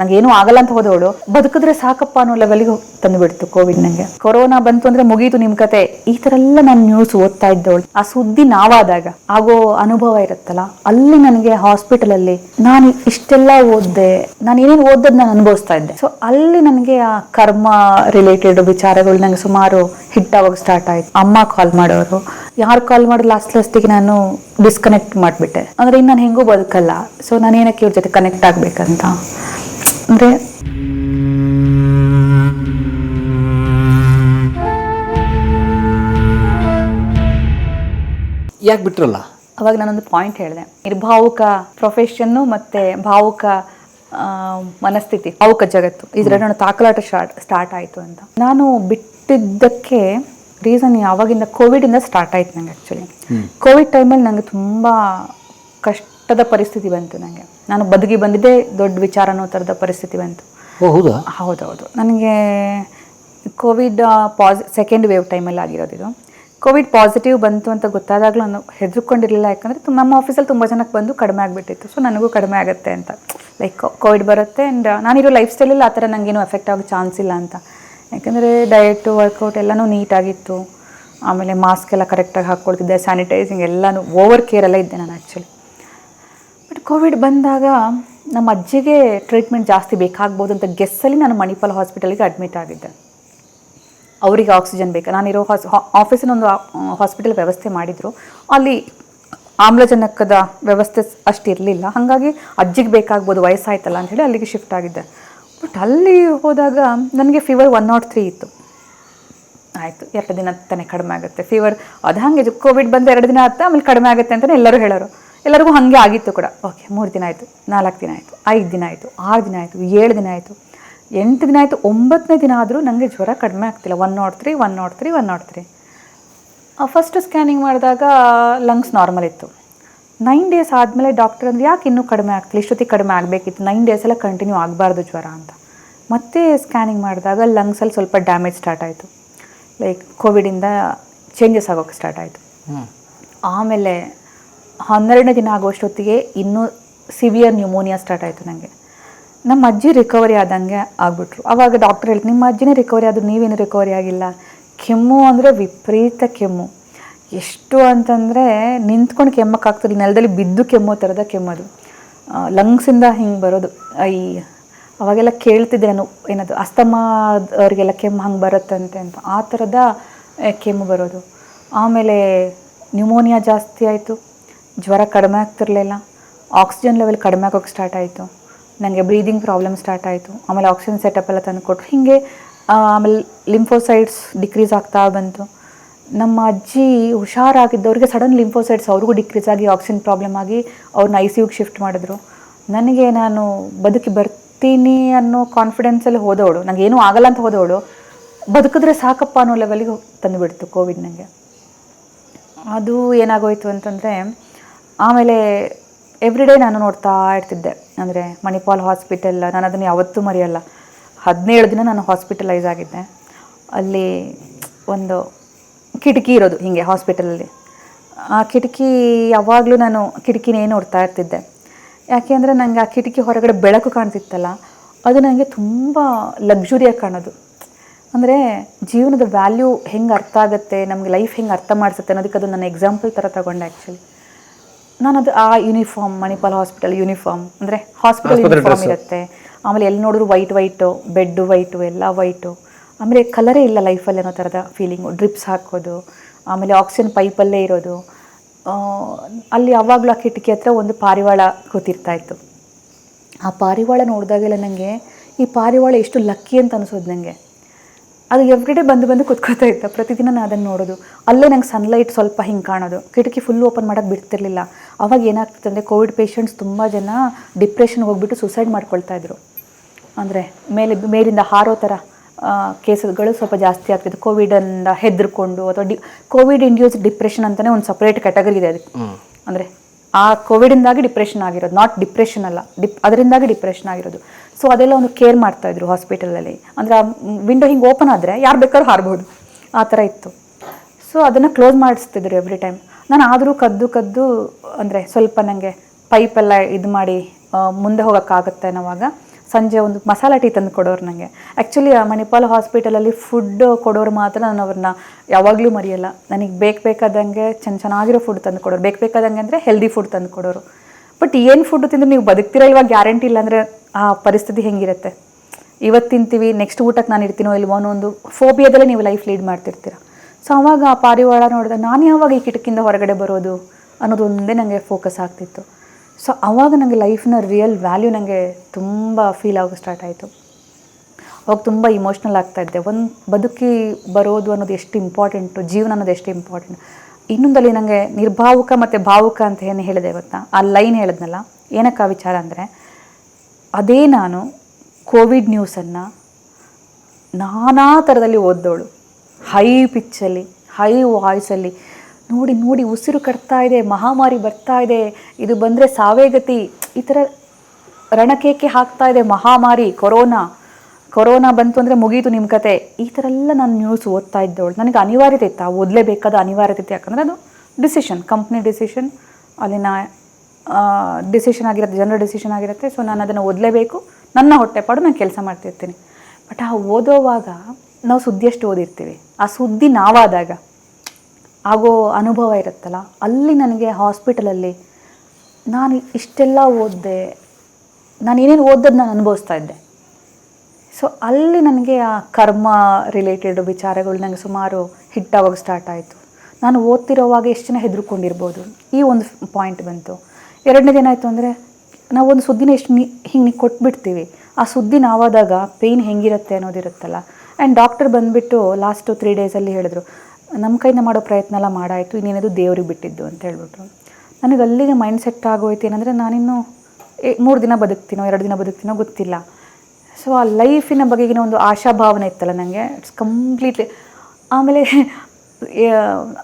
ನಂಗೆ ಏನೂ ಆಗಲ್ಲ ಅಂತ ಹೋದವಳು, ಬದುಕಿದ್ರೆ ಸಾಕಪ್ಪ ಅನ್ನೋ ಲೆವೆಲ್ಗೆ ತಂದು ಬಿಡ್ತು ಕೋವಿಡ್ ನಂಗೆ. ಕೊರೋನಾ ಬಂತು ಅಂದ್ರೆ ಮುಗೀತು ನಿಮ್ ಕತೆ. ಈ ತರ ಎಲ್ಲ ನಾನು ನ್ಯೂಸ್ ಓದ್ತಾ ಇದ್ದವಳು. ಆ ಸುದ್ದಿ ನಾವಾದಾಗ ಆಗೋ ಅನುಭವ ಇರುತ್ತಲ್ಲ, ಅಲ್ಲಿ ನನಗೆ ಹಾಸ್ಪಿಟಲ್ ಅಲ್ಲಿ ನಾನು ಇಷ್ಟೆಲ್ಲ ಓದ್ದೆ, ನಾನು ಏನೇನು ಓದದ್ ನಾನು ಅನುಭವಿಸ್ತಾ ಇದ್ದೆ. ಸೊ ಅಲ್ಲಿ ನನಗೆ ಆ ಕರ್ಮ ರಿಲೇಟೆಡ್ ವಿಚಾರಗಳು ನಂಗೆ ಸುಮಾರು ಹಿಟ್ ಆವಾಗ ಸ್ಟಾರ್ಟ್ ಆಯ್ತು. ಅಮ್ಮ ಕಾಲ್ ಮಾಡೋರು. ಯಾರು ಕಾಲ್ ಮಾಡಿ ಲಾಸ್ಟ್ ಲಾಸ್ಟಿಗೆ ನಾನು ಡಿಸ್ಕನೆಕ್ಟ್ ಮಾಡಿಬಿಟ್ಟೆ. ಅಂದ್ರೆ ಇನ್ನು ನಾನು ಹೆಂಗೂ ಬದುಕಲ್ಲ. ಸೊ ನಾನು ಏನಕ್ಕೆ ಇವ್ರ ಜೊತೆ ಕನೆಕ್ಟ್ ಆಗ್ಬೇಕಂತ? ಅಂದ್ರೆ? ಯಾಕೆ ಬಿಟ್ರಲ್ಲ? ಅವಾಗ ನಾನೊಂದು ಪಾಯಿಂಟ್ ಹೇಳಿದೆ. ನಿರ್ಭಾವುಕ ಪ್ರೊಫೆಷನ್ನು ಮತ್ತೆ ಭಾವುಕ ಮನಸ್ಥಿತಿ ಭಾವುಕ ಜಗತ್ತು. ಇದರ ತಾಕಲಾಟ ಸ್ಟಾರ್ಟ್ ಸ್ಟಾರ್ಟ್ ಆಯಿತು ಅಂತ. ನಾನು ಬಿಟ್ಟಿದ್ದಕ್ಕೆ ರೀಸನ್ ಯಾವಾಗಿಂದ ಕೋವಿಡಿಂದ ಸ್ಟಾರ್ಟ್ ಆಯ್ತು ನಂಗೆ ಆ್ಯಕ್ಚುಲಿ ಕೋವಿಡ್ ಟೈಮಲ್ಲಿ ನನಗೆ ತುಂಬ ಕಷ್ಟದ ಪರಿಸ್ಥಿತಿ ಬಂತು ನನಗೆ ನಾನು ಬದುಕಿ ಬಂದಿದ್ದೇ ದೊಡ್ಡ ವಿಚಾರ ಅನ್ನೋ ಥರದ ಪರಿಸ್ಥಿತಿ ಬಂತು. ಹೌದಾ? ಹೌದೌದು. ನನಗೆ ಕೋವಿಡ್ ಪಾಸಿ ಸೆಕೆಂಡ್ ವೇವ್ ಟೈಮಲ್ಲಿ ಆಗಿರೋದು ಇದು. ಕೋವಿಡ್ ಪಾಸಿಟಿವ್ ಬಂತು ಅಂತ ಗೊತ್ತಾದಾಗಲೂ ನಾನು ಹೆದರ್ಕೊಂಡಿರಲಿಲ್ಲ. ಯಾಕಂದರೆ ತುಂಬ ನಮ್ಮ ಆಫೀಸಲ್ಲಿ ತುಂಬ ಜನಕ್ಕೆ ಬಂದು ಕಡಿಮೆ ಆಗಿಬಿಟ್ಟಿತ್ತು. ಸೊ ನನಗೂ ಕಡಿಮೆ ಆಗುತ್ತೆ ಅಂತ. ಲೈಕ್ ಕೋವಿಡ್ ಬರುತ್ತೆ ಆ್ಯಂಡ್ ನಾನಿರೋ ಲೈಫ್ ಸ್ಟೈಲಲ್ಲಿ ಆ ಥರ ನನಗೇನು ಎಫೆಕ್ಟ್ ಆಗೋ ಚಾನ್ಸ್ ಇಲ್ಲ ಅಂತ. ಯಾಕಂದರೆ ಡಯಟು ವರ್ಕೌಟ್ ಎಲ್ಲನೂ ನೀಟಾಗಿತ್ತು ಆಮೇಲೆ ಮಾಸ್ಕ್ ಎಲ್ಲ ಕರೆಕ್ಟಾಗಿ ಹಾಕ್ಕೊಳ್ತಿದ್ದೆ ಸ್ಯಾನಿಟೈಸಿಂಗ್ ಎಲ್ಲನೂ ಓವರ್ ಕೇರೆಲ್ಲ ಇದ್ದೆ ನಾನು ಆ್ಯಕ್ಚುಲಿ ಬಟ್ ಕೋವಿಡ್ ಬಂದಾಗ ನಮ್ಮ ಅಜ್ಜಿಗೆ ಟ್ರೀಟ್ಮೆಂಟ್ ಜಾಸ್ತಿ ಬೇಕಾಗ್ಬೋದು ಅಂತ ಗೆಸ್ಸಲ್ಲಿ ನಾನು ಮಣಿಪಾಲ್ ಹಾಸ್ಪಿಟಲ್ಗೆ ಅಡ್ಮಿಟ್ ಆಗಿದ್ದೆ. ಅವರಿಗೆ ಆಕ್ಸಿಜನ್ ಬೇಕು. ನಾನಿರೋ ಹಾಸ್ ಆಫೀಸಿನ ಒಂದು ಹಾಸ್ಪಿಟಲ್ ವ್ಯವಸ್ಥೆ ಮಾಡಿದರು. ಅಲ್ಲಿ ಆಮ್ಲಜನಕದ ವ್ಯವಸ್ಥೆ ಅಷ್ಟು ಇರಲಿಲ್ಲ. ಹಾಗಾಗಿ ಅಜ್ಜಿಗೆ ಬೇಕಾಗ್ಬೋದು ವಯಸ್ಸಾಯ್ತಲ್ಲ ಅಂಥೇಳಿ ಅಲ್ಲಿಗೆ ಶಿಫ್ಟ್ ಆಗಿದ್ದೆ. ಬಟ್ ಅಲ್ಲಿ ಹೋದಾಗ ನನಗೆ ಫೀವರ್ ಒನ್ ನಾಟ್ ತ್ರೀ ಇತ್ತು. ಆಯಿತು, ಎರಡು ದಿನ ತಾನೇ ಕಡಿಮೆ ಆಗುತ್ತೆ. ಫೀವರ್ ಅದು ಹಾಗೆ ಕೋವಿಡ್ ಬಂದು ಎರಡು ದಿನ ಆಯ್ತು, ಆಮೇಲೆ ಕಡಿಮೆ ಆಗುತ್ತೆ ಅಂತಲೇ ಎಲ್ಲರೂ ಹೇಳೋರು. ಎಲ್ಲರಿಗೂ ಹಾಗೆ ಆಗಿತ್ತು ಕೂಡ. ಓಕೆ ಮೂರು ದಿನ ಆಯಿತು ನಾಲ್ಕು ದಿನ ಆಯಿತು ಐದು ದಿನ ಆಯಿತು ಆರು ದಿನ ಆಯಿತು ಏಳು ದಿನ ಆಯಿತು ಎಂಟು ದಿನ ಆಯಿತು ಒಂಬತ್ತನೇ ದಿನ ಆದರೂ ನನಗೆ ಜ್ವರ ಕಡಿಮೆ ಆಗ್ತಿಲ್ಲ. One nought three one nought three one nought three first scanning ಮಾಡಿದಾಗ ಲಂಗ್ಸ್ ನಾರ್ಮಲ್ ಇತ್ತು. ನೈನ್ ಡೇಸ್ ಆದಮೇಲೆ ಡಾಕ್ಟರ್ ಅಂದರೆ ಯಾಕೆ ಇನ್ನೂ ಕಡಿಮೆ ಆಗ್ತಿಲ್ಲ? ಇಷ್ಟೊತ್ತಿಗೆ ಕಡಿಮೆ ಆಗಬೇಕಿತ್ತು. ನೈನ್ ಡೇಸ್ ಎಲ್ಲ ಕಂಟಿನ್ಯೂ ಆಗಬಾರ್ದು ಜ್ವರ ಅಂತ. ಮತ್ತೆ ಸ್ಕ್ಯಾನಿಂಗ್ ಮಾಡಿದಾಗ ಲಂಗ್ಸಲ್ಲಿ ಸ್ವಲ್ಪ ಡ್ಯಾಮೇಜ್ ಸ್ಟಾರ್ಟ್ ಆಯಿತು. ಲೈಕ್ ಕೋವಿಡಿಂದ ಚೇಂಜಸ್ ಆಗೋಕ್ಕೆ ಸ್ಟಾರ್ಟ್ ಆಯಿತು. ಆಮೇಲೆ ಹನ್ನೆರಡನೇ ದಿನ ಆಗೋಷ್ಟೊತ್ತಿಗೆ ಇನ್ನೂ ಸಿವಿಯರ್ ನ್ಯೂಮೋನಿಯಾ ಸ್ಟಾರ್ಟ್ ಆಯಿತು ನನಗೆ ನಮ್ಮ ಅಜ್ಜಿ ರಿಕವರಿ ಆದಂಗೆ ಆಗ್ಬಿಟ್ರು. ಆವಾಗ ಡಾಕ್ಟರ್ ಹೇಳ್ತು ನಿಮ್ಮ ಅಜ್ಜಿನೇ ರಿಕವರಿ ಆದರೂ ನೀವೇನು ರಿಕವರಿ ಆಗಿಲ್ಲ? ಕೆಮ್ಮು ಅಂದರೆ ವಿಪರೀತ ಕೆಮ್ಮು. ಎಷ್ಟು ಅಂತಂದರೆ ನಿಂತ್ಕೊಂಡು ಕೆಮ್ಮಕ್ಕಾಗ್ತದೆ ನೆಲದಲ್ಲಿ ಬಿದ್ದು ಕೆಮ್ಮೋ ಥರದ ಕೆಮ್ಮದು ಲಂಗ್ಸಿಂದ ಹಿಂಗೆ ಬರೋದು. ಈ ಅವಾಗೆಲ್ಲ ಕೇಳ್ತಿದ್ದೆ ನಾನು, ಏನದು, ಅಸ್ತಮಾ ಅವರಿಗೆಲ್ಲ ಕೆಮ್ಮು ಹಂಗೆ ಬರುತ್ತಂತೆ ಅಂತ. ಆ ಥರದ ಕೆಮ್ಮು ಬರೋದು. ಆಮೇಲೆ ನ್ಯೂಮೋನಿಯಾ ಜಾಸ್ತಿ ಆಯಿತು. ಜ್ವರ ಕಡಿಮೆ ಆಗ್ತಿರಲಿಲ್ಲ. ಆಕ್ಸಿಜನ್ ಲೆವೆಲ್ ಕಡಿಮೆ ಆಗೋಕ್ಕೆ ಸ್ಟಾರ್ಟ್ ಆಯಿತು. ನನಗೆ ಬ್ರೀದಿಂಗ್ ಪ್ರಾಬ್ಲಮ್ ಸ್ಟಾರ್ಟ್ ಆಯಿತು. ಆಮೇಲೆ ಆಕ್ಸಿಜನ್ ಸೆಟಪ್ ಎಲ್ಲ ತಂದು ಕೊಟ್ಟರು ಹೀಗೆ ಆಮೇಲೆ ಲಿಂಫೋಸೈಡ್ಸ್ ಡಿಕ್ರೀಸ್ ಆಗ್ತಾ ಬಂತು. ನಮ್ಮ ಅಜ್ಜಿ ಹುಷಾರಾಗಿದ್ದವ್ರಿಗೆ ಸಡನ್ ಲಿಂಫೋಸೈಡ್ಸ್ ಅವ್ರಿಗೂ ಡಿಕ್ರೀಸ್ ಆಗಿ ಆಕ್ಸಿಜನ್ ಪ್ರಾಬ್ಲಮ್ ಆಗಿ ಅವ್ರನ್ನ ಐ ಸಿ ಯುಗೆ ಶಿಫ್ಟ್ ಮಾಡಿದ್ರು. ನನಗೆ ನಾನು ಬದುಕಿ ಬರ್ತೀನಿ ಅನ್ನೋ ಕಾನ್ಫಿಡೆನ್ಸಲ್ಲಿ ಹೋದವಳು. ನನಗೆ ಏನೂ ಆಗಲ್ಲ ಅಂತ ಹೋದವಳು. ಬದುಕಿದ್ರೆ ಸಾಕಪ್ಪ ಅನ್ನೋ ಲೆವೆಲ್ಗೆ ತಂದುಬಿಡ್ತು ಕೋವಿಡ್ ನನಗೆ ಅದು ಏನಾಗೋಯ್ತು ಅಂತಂದರೆ ಆಮೇಲೆ ಎವ್ರಿಡೇ ನಾನು ನೋಡ್ತಾ ಇರ್ತಿದ್ದೆ. ಅಂದರೆ ಮಣಿಪಾಲ್ ಹಾಸ್ಪಿಟಲ್ ನಾನು ಅದನ್ನು ಯಾವತ್ತೂ ಮರೆಯಲ್ಲ. ಹದಿನೇಳು ದಿನ ನಾನು ಹಾಸ್ಪಿಟಲೈಸ್ ಆಗಿದ್ದೆ. ಅಲ್ಲಿ ಒಂದು ಕಿಟಕಿ ಇರೋದು ಹೀಗೆ ಹಾಸ್ಪಿಟಲಲ್ಲಿ ಆ ಕಿಟಕಿ ಯಾವಾಗಲೂ ನಾನು ಕಿಟಕಿನೇ ನೋಡ್ತಾ ಇರ್ತಿದ್ದೆ. ಯಾಕೆ ಅಂದರೆ ನನಗೆ ಆ ಕಿಟಕಿ ಹೊರಗಡೆ ಬೆಳಕು ಕಾಣ್ತಿತ್ತಲ್ಲ, ಅದು ನನಗೆ ತುಂಬ ಲಕ್ಸುರಿಯಾಗಿ ಕಾಣೋದು. ಅಂದರೆ ಜೀವನದ ವ್ಯಾಲ್ಯೂ ಹೆಂಗೆ ಅರ್ಥ ಆಗುತ್ತೆ, ನಮಗೆ ಲೈಫ್ ಹೆಂಗೆ ಅರ್ಥ ಮಾಡಿಸುತ್ತೆ ಅನ್ನೋದಕ್ಕೆ ಅದು ನನ್ನ ಎಕ್ಸಾಂಪಲ್ ಥರ ತಗೊಂಡೆ ಆ್ಯಕ್ಚುಲಿ ನಾನು ಅದು ಆ ಯೂನಿಫಾರ್ಮ್ ಮಣಿಪಾಲ್ ಹಾಸ್ಪಿಟಲ್ ಯೂನಿಫಾರ್ಮ್ ಅಂದರೆ ಹಾಸ್ಪಿಟಲ್ ಯೂನಿಫಾರ್ಮ್ ಇರುತ್ತೆ. ಆಮೇಲೆ ಎಲ್ಲಿ ನೋಡಿದ್ರು ವೈಟ್ ವೈಟು ಬೆಡ್ ವೈಟು ಎಲ್ಲ ವೈಟು ಆಮೇಲೆ ಕಲರೇ ಇಲ್ಲ ಲೈಫಲ್ಲಿ ಅನ್ನೋ ಥರದ ಫೀಲಿಂಗು ಡ್ರಿಪ್ಸ್ ಹಾಕೋದು ಆಮೇಲೆ ಆಕ್ಸಿಜನ್ ಪೈಪಲ್ಲೇ ಇರೋದು. ಅಲ್ಲಿ ಯಾವಾಗಲೂ ಆ ಕಿಟಕಿ ಹತ್ರ ಒಂದು ಪಾರಿವಾಳ ಕೂತಿರ್ತಾ ಇತ್ತು. ಆ ಪಾರಿವಾಳ ನೋಡಿದಾಗೆಲ್ಲ ನನಗೆ ಈ ಪಾರಿವಾಳ ಎಷ್ಟು ಲಕ್ಕಿ ಅಂತ ಅನಿಸೋದು ನನಗೆ ಅದು ಎವ್ರಿಡೇ ಬಂದು ಬಂದು ಕುತ್ಕೋತಾ ಇತ್ತು. ಪ್ರತಿದಿನ ನಾನು ಅದನ್ನು ನೋಡೋದು. ಅಲ್ಲೇ ನಂಗೆ ಸನ್ಲೈಟ್ ಸ್ವಲ್ಪ ಹಿಂಗೆ ಕಾಣೋದು. ಕಿಟಕಿ ಫುಲ್ ಓಪನ್ ಮಾಡೋಕ್ಕೆ ಬಿಡ್ತಿರ್ಲಿಲ್ಲ. ಅವಾಗ ಏನಾಗ್ತಿತ್ತು ಅಂದರೆ ಕೋವಿಡ್ ಪೇಷಂಟ್ಸ್ ತುಂಬ ಜನ ಡಿಪ್ರೆಷನ್ ಹೋಗ್ಬಿಟ್ಟು ಸುಸೈಡ್ ಮಾಡ್ಕೊಳ್ತಾ ಇದ್ರು. ಅಂದರೆ ಮೇಲೆ ಮೇಲಿಂದ ಹಾರೋ ಥರ ಕೇಸಸ್ಗಳು ಸ್ವಲ್ಪ ಜಾಸ್ತಿ ಆಗ್ತಿತ್ತು. ಕೋವಿಡಿಂದ ಹೆದರ್ಕೊಂಡು ಅಥವಾ ಡಿ ಕೋವಿಡ್ ಇಂಡ್ಯೂಸ್ ಡಿಪ್ರೆಷನ್ ಅಂತಲೇ ಒಂದು ಸಪ್ರೇಟ್ ಕ್ಯಾಟಗರಿ ಇದೆ ಅದಕ್ಕೆ. ಅಂದರೆ ಆ ಕೋವಿಡಿಂದಾಗಿ ಡಿಪ್ರೆಷನ್ ಆಗಿರೋದು. ನಾಟ್ ಡಿಪ್ರೆಷನ್ ಅಲ್ಲ. ಡಿಪ್ ಅದರಿಂದಾಗಿ ಡಿಪ್ರೆಷನ್ ಆಗಿರೋದು. ಸೊ ಅದೆಲ್ಲ ಒಂದು ಕೇರ್ ಮಾಡ್ತಾ ಇದ್ರು ಹಾಸ್ಪಿಟಲಲ್ಲಿ ಅಂದರೆ ಆ ವಿಂಡೋ ಹಿಂಗೆ ಓಪನ್ ಆದರೆ ಯಾರು ಬೇಕಾದ್ರೂ ಹಾರ್ಬೋದು. ಆ ಥರ ಇತ್ತು. ಸೊ ಅದನ್ನು ಕ್ಲೋಸ್ ಮಾಡಿಸ್ತಿದ್ರು ಎವ್ರಿ ಟೈಮ್ ನಾನು ಆದರೂ ಕದ್ದು ಕದ್ದು, ಅಂದರೆ ಸ್ವಲ್ಪ ನನಗೆ ಪೈಪೆಲ್ಲ ಇದು ಮಾಡಿ ಮುಂದೆ ಹೋಗೋಕ್ಕಾಗುತ್ತೆ ಅನ್ನೋವಾಗ ಸಂಜೆ ಒಂದು ಮಸಾಲ ಟೀ ತಂದು ಕೊಡೋರು ನನಗೆ ಆ್ಯಕ್ಚುಲಿ ಮಣಿಪಾಲ್ ಹಾಸ್ಪಿಟಲಲ್ಲಿ ಫುಡ್ ಕೊಡೋರು ಮಾತ್ರ ನಾನು ಅವ್ರನ್ನ ಯಾವಾಗಲೂ ಮರೆಯಲ್ಲ. ನನಗೆ ಬೇಕು ಬೇಕಾದಂಗೆ ಚೆನ್ನ ಚೆನ್ನಾಗಿರೋ ಫುಡ್ ತಂದು ಕೊಡೋರು. ಬೇಕು ಬೇಕಾದಂಗೆ ಅಂದರೆ ಹೆಲ್ದಿ ಫುಡ್ ತಂದು ಕೊಡೋರು. ಬಟ್ ಏನು ಫುಡ್ ತಿಂದ್ರೆ ನೀವು ಬದುಕ್ತೀರಾ? ಇವಾಗ ಗ್ಯಾರಂಟಿ ಇಲ್ಲ ಅಂದರೆ ಆ ಪರಿಸ್ಥಿತಿ ಹೆಂಗಿರುತ್ತೆ? ಇವತ್ತು ತಿಂತೀವಿ ನೆಕ್ಸ್ಟ್ ಊಟಕ್ಕೆ ನಾನು ಇರ್ತೀನೋ ಇಲ್ವೋ ಅನ್ನೋ ಒಂದು ಫೋಬಿಯಾದಲ್ಲೇ ನೀವು ಲೈಫ್ ಲೀಡ್ ಮಾಡ್ತಿರ್ತೀರ? ಸೊ ಅವಾಗ ಆ ಪಾರಿವಾಳ ನೋಡಿದೆ ನಾನು ಯಾವಾಗ ಈ ಕಿಟಕಿಯಿಂದ ಹೊರಗಡೆ ಬರೋದು ಅನ್ನೋದೊಂದೇ ನನಗೆ ಫೋಕಸ್ ಆಗ್ತಿತ್ತು. ಸೊ ಅವಾಗ ನನಗೆ ಲೈಫ್ನ ರಿಯಲ್ ವ್ಯಾಲ್ಯೂ ನನಗೆ ತುಂಬ ಫೀಲ್ ಆಗೋ ಸ್ಟಾರ್ಟ್ ಆಯಿತು. ಅವಾಗ ತುಂಬ ಇಮೋಷ್ನಲ್ ಆಗ್ತಾಯಿದ್ದೆ ಒಂದು ಬದುಕಿ ಬರೋದು ಅನ್ನೋದು ಎಷ್ಟು ಇಂಪಾರ್ಟೆಂಟು ಜೀವನ ಅನ್ನೋದು ಎಷ್ಟು ಇಂಪಾರ್ಟೆಂಟ್ ಇನ್ನೊಂದಲ್ಲಿ ನನಗೆ ನಿರ್ಭಾವುಕ ಮತ್ತು ಭಾವುಕ ಅಂತ ಏನು ಹೇಳಿದೆ ಗೊತ್ತಾ? ಆ ಲೈನ್ ಹೇಳಿದ್ನಲ್ಲ, ಏನಕ್ಕೆ ಆ ವಿಚಾರ ಅಂದರೆ, ಅದೇ ನಾನು ಕೋವಿಡ್ ನ್ಯೂಸನ್ನು ನಾನಾ ಥರದಲ್ಲಿ ಓದ್ದೋಳು ಹೈ ಪಿಚ್ಚಲ್ಲಿ ಹೈ ವಾಯ್ಸಲ್ಲಿ ನೋಡಿ ನೋಡಿ, ಉಸಿರು ಕಟ್ತಾ ಇದೆ, ಮಹಾಮಾರಿ ಬರ್ತಾ ಇದೆ, ಇದು ಬಂದರೆ ಸಾವೇಗತಿ ಈ ಥರ ರಣಕೇಕೆ ಹಾಕ್ತಾ ಇದೆ ಮಹಾಮಾರಿ, ಕೊರೋನಾ. ಕೊರೋನಾ ಬಂತು ಅಂದರೆ ಮುಗೀತು ನಿಮ್ಮ ಕತೆ. ಈ ಥರ ಎಲ್ಲ ನಾನು ನ್ಯೂಸ್ ಓದ್ತಾ ಇದ್ದವಳು. ನನಗೆ ಅನಿವಾರ್ಯತೆ ಇತ್ತು. ಓದಲೇಬೇಕಾದ ಅನಿವಾರ್ಯತೆ ಇತ್ತು. ಯಾಕಂದರೆ ಅದು ಡಿಸಿಷನ್ ಕಂಪ್ನಿ ಡಿಸಿಷನ್ ಅಲ್ಲಿನ ಡಿಸಿಷನ್ ಆಗಿರುತ್ತೆ ಜನರ ಡಿಸಿಷನ್ ಆಗಿರುತ್ತೆ. ಸೊ ನಾನು ಅದನ್ನು ಓದಲೇಬೇಕು. ನನ್ನ ಹೊಟ್ಟೆಪಾಡು ನಾನು ಕೆಲಸ ಮಾಡ್ತಿರ್ತೀನಿ ಬಟ್ ಆ ಓದೋವಾಗ ನಾವು ಸುದ್ದಿ ಅಷ್ಟು ಓದಿರ್ತೀವಿ. ಆ ಸುದ್ದಿ ನಾವಾದಾಗ ಆಗೋ ಅನುಭವ ಇರುತ್ತಲ್ಲ, ಅಲ್ಲಿ ನನಗೆ ಹಾಸ್ಪಿಟಲಲ್ಲಿ ನಾನು ಇಷ್ಟೆಲ್ಲ ಓದಿದೆ. ನಾನು ಏನೇನು ಓದೋದು ನಾನು ಅನುಭವಿಸ್ತಾ ಇದ್ದೆ. ಸೊ ಅಲ್ಲಿ ನನಗೆ ಆ ಕರ್ಮ ರಿಲೇಟೆಡ್ ವಿಚಾರಗಳು ನನಗೆ ಸುಮಾರು ಹಿಟ್ಟಾಗ ಸ್ಟಾರ್ಟ್ ಆಯಿತು. ನಾನು ಓದ್ತಿರೋವಾಗ ಎಷ್ಟು ಜನ ಹೆದರ್ಕೊಂಡಿರ್ಬೋದು? ಈ ಒಂದು ಪಾಯಿಂಟ್ ಬಂತು. ಎರಡನೇದು ಏನಾಯಿತು ಅಂದರೆ, ನಾವು ಒಂದು ಸುದ್ದಿನ ಎಷ್ಟು ನಿ, ಹಿಂಗೆ ಕೊಟ್ಬಿಡ್ತೀವಿ. ಆ ಸುದ್ದಿ ನಾವಾದಾಗ ಪೇಯ್ನ್ ಹೆಂಗಿರುತ್ತೆ ಅನ್ನೋದಿರುತ್ತಲ್ಲ ಆ್ಯಂಡ್ ಡಾಕ್ಟರ್ ಬಂದುಬಿಟ್ಟು ಲಾಸ್ಟು ತ್ರೀ ಡೇಸಲ್ಲಿ ಹೇಳಿದ್ರು ನಮ್ಮ ಕೈಯಿಂದ ಮಾಡೋ ಪ್ರಯತ್ನ ಎಲ್ಲ ಮಾಡಾಯಿತು, ಇನ್ನೇನದು ದೇವ್ರಿಗೆ ಬಿಟ್ಟಿದ್ದು ಅಂತ ಹೇಳ್ಬಿಟ್ರು. ನನಗೆ ಅಲ್ಲಿಗೆ ಮೈಂಡ್ ಸೆಟ್ ಆಗೋಯ್ತು ಏನಂದರೆ ನಾನಿನ್ನು ಮೂರು ದಿನ ಬದುಕ್ತೀನೋ, ಎರಡು ದಿನ ಬದುಕ್ತೀನೋ ಗೊತ್ತಿಲ್ಲ. ಸೊ ಆ ಲೈಫಿನ ಬಗೆಗಿನ ಒಂದು ಆಶಾಭಾವನೆ ಇತ್ತಲ್ಲ ನನಗೆ ಇಟ್ಸ್ ಕಂಪ್ಲೀಟ್ಲಿ ಆಮೇಲೆ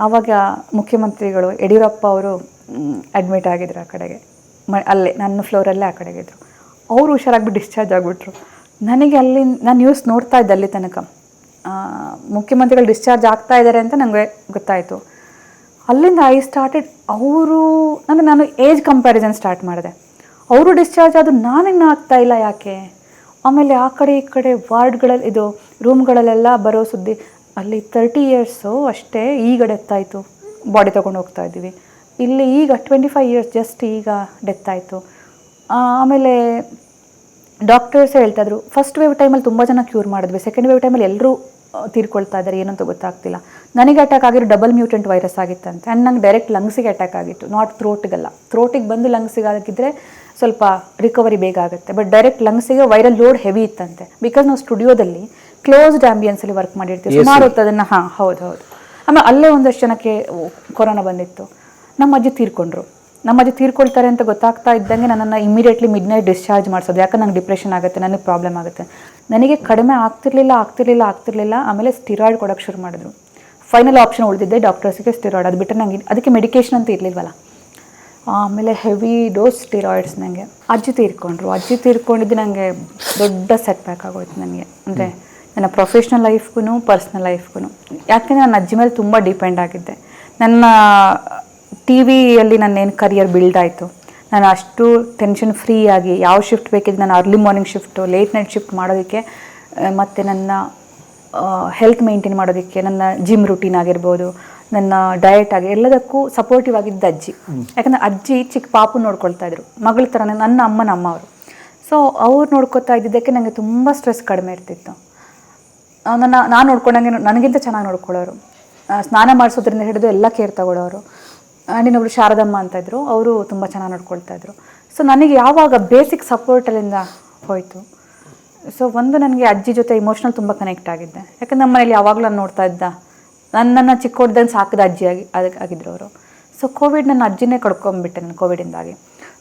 ಆವಾಗ ಮುಖ್ಯಮಂತ್ರಿಗಳು ಯಡಿಯೂರಪ್ಪ ಅವರು ಅಡ್ಮಿಟ್ ಆಗಿದ್ರು ಆ ಕಡೆಗೆ. ಮ, ಅಲ್ಲೇ, ನನ್ನ ಫ್ಲೋರಲ್ಲೇ ಆ ಕಡೆಗೆ ಇದ್ದರು ಅವರು ಹುಷಾರಾಗ್ಬಿಟ್ಟು ಡಿಸ್ಚಾರ್ಜ್ ಆಗಿಬಿಟ್ರು. ನನಗೆ ಅಲ್ಲಿ, ನಾನು ನ್ಯೂಸ್ ನೋಡ್ತಾ ಇದ್ದೆ ಅಲ್ಲಿ ತನಕ. ಮುಖ್ಯಮಂತ್ರಿಗಳು ಡಿಸ್ಚಾರ್ಜ್ ಆಗ್ತಾ ಇದ್ದಾರೆ ಅಂತ ನನಗೆ ಗೊತ್ತಾಯಿತು. ಅಲ್ಲಿಂದ ಐ ಸ್ಟಾರ್ಟೆಡ್ ಅವರು, ಅಂದರೆ ನಾನು ಏಜ್ ಕಂಪ್ಯಾರಿಸನ್ ಸ್ಟಾರ್ಟ್ ಮಾಡಿದೆ. ಅವರು ಡಿಸ್ಚಾರ್ಜ್ ಆದರೂ ನಾನೇನು ಆಗ್ತಾ ಇಲ್ಲ ಯಾಕೆ? ಆಮೇಲೆ ಆ ಕಡೆ ಈ ಕಡೆ ವಾರ್ಡ್ಗಳಲ್ಲಿ ಇದು ರೂಮ್ಗಳಲ್ಲೆಲ್ಲ ಬರೋ ಸುದ್ದಿ, ಅಲ್ಲಿ ತರ್ಟಿ ಇಯರ್ಸು ಅಷ್ಟೇ ಈಗ ಡೆತ್ ಆಯಿತು ಬಾಡಿ ತೊಗೊಂಡು ಹೋಗ್ತಾ ಇದ್ದೀವಿ. ಇಲ್ಲಿ ಈಗ ಟ್ವೆಂಟಿ ಫೈವ್ ಇಯರ್ಸ್ ಜಸ್ಟ್ ಈಗ ಡೆತ್ ಆಯಿತು. ಆಮೇಲೆ ಡಾಕ್ಟರ್ಸ್ ಹೇಳ್ತಾಯಿದ್ರು ಫಸ್ಟ್ ವೇವ್ ಟೈಮಲ್ಲಿ ತುಂಬ ಜನ ಕ್ಯೂರ್ ಮಾಡಿದ್ವಿ ಸೆಕೆಂಡ್ ವೇವ್ ಟೈಮಲ್ಲಿ ಎಲ್ಲರೂ ತೀರ್ಕೊಳ್ತಾ ಇದ್ದಾರೆ ಏನಂತ ಗೊತ್ತಾಗ್ತಿಲ್ಲ. ನನಗೆ ಅಟ್ಯಾಕ್ ಆಗಿರೋ ಡಬಲ್ ಮ್ಯೂಟೆಂಟ್ ವೈರಸ್ ಆಗಿತ್ತಂತೆ ಆ್ಯಂಡ್ ನಂಗೆ ಡೈರೆಕ್ಟ್ ಲಂಗ್ಸಿಗೆ ಅಟ್ಯಾಕ್ ಆಗಿತ್ತು ನಾಟ್ ಥ್ರೋಟ್ಗೆಲ್ಲ ಥ್ರೋಟಿಗೆ ಬಂದು ಲಂಗ್ಸಿಗೆ ಆಗಿದ್ದರೆ ಸ್ವಲ್ಪ ರಿಕವರಿ ಬೇಗ ಆಗುತ್ತೆ. ಬಟ್ ಡೈರೆಕ್ಟ್ ಲಂಗ್ಸಿಗೆ ವೈರಲ್ ಲೋಡ್ ಹೆವಿ ಇತ್ತಂತೆ. ಬಿಕಾಸ್ ನಾವು ಸ್ಟುಡಿಯೋದಲ್ಲಿ ಕ್ಲೋಸ್ಡ್ ಆ್ಯಂಬಿಯನ್ಸಲ್ಲಿ ವರ್ಕ್ ಮಾಡಿರ್ತೀವಿ. ಸುಮಾರು ಹೊತ್ತು ಅದನ್ನು ಹಾಂ ಹೌದು ಹೌದು. ಆಮೇಲೆ ಅಲ್ಲೇ ಒಂದಷ್ಟು ಜನಕ್ಕೆ ಕೊರೋನಾ ಬಂದಿತ್ತು. ನಮ್ಮ ಅಜ್ಜಿ ತೀರ್ಕೊಂಡ್ರು. ನಮ್ಮ ಅಜ್ಜಿ ತೀರ್ಕೊಳ್ತಾರೆ ಅಂತ ಗೊತ್ತಾಗ್ತಾ ಇದ್ದಂಗೆ ನನ್ನನ್ನು ಇಮಿಡಿಯೇಟ್ಲಿ ಮಿಡ್ ನೈಟ್ ಡಿಸ್ಚಾರ್ಜ್ ಮಾಡಿಸೋದು. ಯಾಕಂದ್ರೆ ನಂಗೆ ಡಿಪ್ರೆಷನ್ ಆಗುತ್ತೆ ನನಗೆ ಪ್ರಾಬ್ಲಮ್ ಆಗುತ್ತೆ. ನನಗೆ ಕಡಿಮೆ ಆಗ್ತಿರ್ಲಿಲ್ಲ ಆಗ್ತಿರ್ಲಿಲ್ಲ ಆಗ್ತಿರ್ಲಿಲ್ಲ. ಆಮೇಲೆ ಸ್ಟಿರಾಯ್ಡ್ ಕೊಡೋಕ್ಕೆ ಶುರು ಮಾಡಿದ್ರು. ಫೈನಲ್ ಆಪ್ಷನ್ ಉಳಿದಿದ್ದೆ ಡಾಕ್ಟರ್ಸಿಗೆ ಸ್ಟಿರಾಯ್ಡ್ ಅದು ಬಿಟ್ಟರೆ ನಂಗೆ ಅದಕ್ಕೆ ಮೆಡಿಕೇಶನ್ ಅಂತ ಇರಲಿಲ್ವಲ್ಲ. ಆಮೇಲೆ ಹೆವಿ ಡೋಸ್ ಸ್ಟಿರಾಯ್ಡ್ಸ್ ನನಗೆ ಅಜ್ಜಿ ತೀರ್ಕೊಂಡ್ರು. ಅಜ್ಜಿ ತೀರ್ಕೊಂಡಿದ್ದು ನನಗೆ ದೊಡ್ಡ ಸೆಟ್ ಬ್ಯಾಕ್ ಆಗೋಯ್ತು ನನಗೆ. ಅಂದರೆ ನನ್ನ ಪ್ರೊಫೆಷ್ನಲ್ ಲೈಫ್ಗೂ ಪರ್ಸ್ನಲ್ ಲೈಫ್ಗೂ ಯಾಕೆಂದರೆ ನನ್ನ ಅಜ್ಜಿ ಮೇಲೆ ತುಂಬ ಡಿಪೆಂಡ್ ಆಗಿದ್ದೆ. ನನ್ನ ಟಿ ವಿಯಲ್ಲಿ ನನ್ನೇನು ಕರಿಯರ್ ಬಿಲ್ಡ್ ಆಯಿತು. ನಾನು ಅಷ್ಟು ಟೆನ್ಷನ್ ಫ್ರೀ ಆಗಿ ಯಾವ ಶಿಫ್ಟ್ ಬೇಕಿದ್ದು ನಾನು early morning shift late night shift ಮಾಡೋದಕ್ಕೆ ಮತ್ತು ನನ್ನ ಹೆಲ್ತ್ ಮೇಂಟೈನ್ ಮಾಡೋದಕ್ಕೆ ನನ್ನ ಜಿಮ್ ರುಟೀನ್ ಆಗಿರ್ಬೋದು ನನ್ನ ಡಯಟ್ ಆಗಿ ಎಲ್ಲದಕ್ಕೂ ಸಪೋರ್ಟಿವ್ ಆಗಿದ್ದ ಅಜ್ಜಿ. ಯಾಕಂದರೆ ಅಜ್ಜಿ ಚಿಕ್ಕ ಪಾಪು ನೋಡ್ಕೊಳ್ತಾ ಇದ್ರು. ಮಗಳ ಥರನೇ ನನ್ನ ಅಮ್ಮನ ಅಮ್ಮ ಅವರು. ಸೊ ಅವ್ರು ನೋಡ್ಕೊತಾ ಇದ್ದಿದ್ದಕ್ಕೆ ನನಗೆ ತುಂಬ ಸ್ಟ್ರೆಸ್ ಕಡಿಮೆ ಇರ್ತಿತ್ತು. ನನ್ನ, ನಾನು ನೋಡ್ಕೊಂಡಂಗೆ ನನಗಿಂತ ಚೆನ್ನಾಗಿ ನೋಡ್ಕೊಳ್ಳೋರು. ಸ್ನಾನ ಮಾಡಿಸೋದ್ರಿಂದ ಹಿಡಿದು ಎಲ್ಲ ಕೇರ್ ತಗೊಳ್ಳೋರು. ಇನ್ನೊಬ್ರು ಶಾರದಮ್ಮ ಅಂತ ಇದ್ರು. ಅವರು ತುಂಬ ಚೆನ್ನಾಗಿ ನೋಡ್ಕೊಳ್ತಾ ಇದ್ರು. ಸೊ ನನಗೆ ಯಾವಾಗ ಬೇಸಿಕ್ ಸಪೋರ್ಟಲ್ಲಿಂದ ಹೋಯಿತು. ಸೊ ಒಂದು ನನಗೆ ಅಜ್ಜಿ ಜೊತೆ ಇಮೋಷ್ನಲ್ ತುಂಬ ಕನೆಕ್ಟ್ ಆಗಿದ್ದೆ. ಯಾಕಂದ್ರೆ ನಮ್ಮ ಮನೇಲಿ ಯಾವಾಗಲೂ ನಾನು ನೋಡ್ತಾ ಇದ್ದ ನನ್ನನ್ನು ಚಿಕ್ಕೋಡ್ದಂಗೆ ಸಾಕಿದ ಅಜ್ಜಿ ಆಗಿ ಅದಕ್ಕೆ ಆಗಿದ್ರು ಅವರು ಸೊ ಕೋವಿಡ್ ನನ್ನ ಅಜ್ಜಿನೇ ಕಡ್ಕೊಂಬಿಟ್ಟೆ ನಾನು ಕೋವಿಡಿಂದಾಗಿ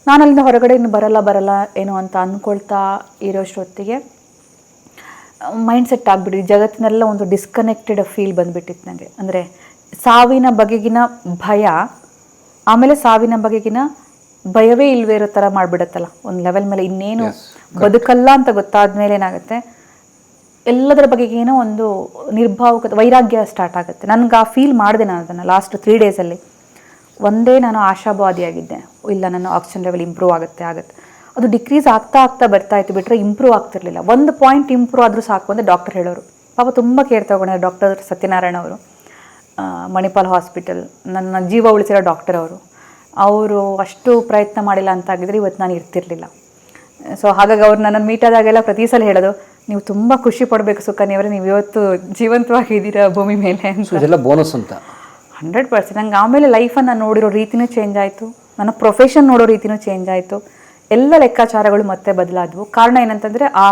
ನಾನು ಅಲ್ಲಿಂದ ಹೊರಗಡೆ ಇನ್ನು ಬರಲ್ಲ ಬರಲ್ಲ ಏನು ಅಂತ ಅಂದ್ಕೊಳ್ತಾ ಇರೋಷ್ಟೊತ್ತಿಗೆ ಮೈಂಡ್ ಸೆಟ್ ಆಗಿಬಿಟ್ಟು ಜಗತ್ತಿನೆಲ್ಲ ಒಂದು ಡಿಸ್ಕನೆಕ್ಟೆಡ್ ಫೀಲ್ ಬಂದುಬಿಟ್ಟಿತ್ತು ನನಗೆ ಅಂದರೆ ಸಾವಿನ ಬಗೆಗಿನ ಭಯ ಆಮೇಲೆ ಸಾವಿನ ಬಗೆಗಿನ ಭಯವೇ ಇಲ್ವೇ ಇರೋ ಥರ ಮಾಡಿಬಿಡುತ್ತಲ್ಲ. ಒಂದು ಲೆವೆಲ್ ಮೇಲೆ ಇನ್ನೇನು ಬದುಕಲ್ಲ ಅಂತ ಗೊತ್ತಾದ ಮೇಲೆ ಏನಾಗುತ್ತೆ? ಎಲ್ಲದರ ಬಗ್ಗೆ ಏನೋ ಒಂದು ನಿರ್ಭಾವಕ ವೈರಾಗ್ಯ ಸ್ಟಾರ್ಟ್ ಆಗುತ್ತೆ. ನನಗೆ ಆ ಫೀಲ್ ಮಾಡಿದೆ ನಾನು ಅದನ್ನು ಲಾಸ್ಟ್ ತ್ರೀ ಡೇಸಲ್ಲಿ ಒಂದೇ ನಾನು ಆಶಾಭಾದಿಯಾಗಿದ್ದೆ. ಇಲ್ಲ, ನನ್ನ ಆಕ್ಸಿಜನ್ ಲೆವೆಲ್ ಇಂಪ್ರೂವ್ ಆಗುತ್ತೆ ಆಗುತ್ತೆ. ಅದು ಡಿಕ್ರೀಸ್ ಆಗ್ತಾ ಆಗ್ತಾ ಬರ್ತಾ ಇತ್ತು ಬಿಟ್ಟರೆ ಇಂಪ್ರೂವ್ ಆಗ್ತಿರ್ಲಿಲ್ಲ. ಒಂದು ಪಾಯಿಂಟ್ ಇಂಪ್ರೂವ್ ಆದರೂ ಸಾಕು ಅಂತ ಡಾಕ್ಟರ್ ಹೇಳೋರು. ಪಾಪ ತುಂಬ ಕೇರ್ ತಗೊಂಡಿದ್ದಾರೆ ಡಾಕ್ಟರ್ ಸತ್ಯನಾರಾಯಣ ಅವರು. ಮಣಿಪಾಲ್ ಹಾಸ್ಪಿಟಲ್ ನನ್ನ ಜೀವ ಉಳಿಸಿರೋ ಡಾಕ್ಟರ್ ಅವರು. ಅವರು ಅಷ್ಟು ಪ್ರಯತ್ನ ಮಾಡಿಲ್ಲ ಅಂತಾಗಿದ್ರೆ ಇವತ್ತು ನಾನು ಇರ್ತಿರ್ಲಿಲ್ಲ. ಸೊ ಹಾಗಾಗಿ ಅವ್ರು ನನ್ನನ್ನು ಮೀಟ್ ಆದಾಗೆಲ್ಲ ಪ್ರತಿ ಸಲ ಹೇಳೋದು ನೀವು ತುಂಬ ಖುಷಿ ಪಡಬೇಕು ಸುಕನ್ಯವರೇ ನೀವು ಇವತ್ತು ಜೀವಂತವಾಗಿದ್ದೀರಾ ಭೂಮಿ ಮೇಲೆ ಅಂತ. ಇದೆಲ್ಲ ಬೋನಸ್ ಅಂತ. Hundred percent. ನಂಗೆ ಆಮೇಲೆ ಲೈಫನ್ನು ನೋಡಿರೋ ರೀತಿನೂ ಚೇಂಜ್ ಆಯಿತು. ನನ್ನ ಪ್ರೊಫೆಷನ್ ನೋಡೋ ರೀತಿನೂ ಚೇಂಜ್ ಆಯಿತು. ಎಲ್ಲ ಲೆಕ್ಕಾಚಾರಗಳು ಮತ್ತೆ ಬದಲಾದವು. ಕಾರಣ ಏನಂತಂದರೆ ಆ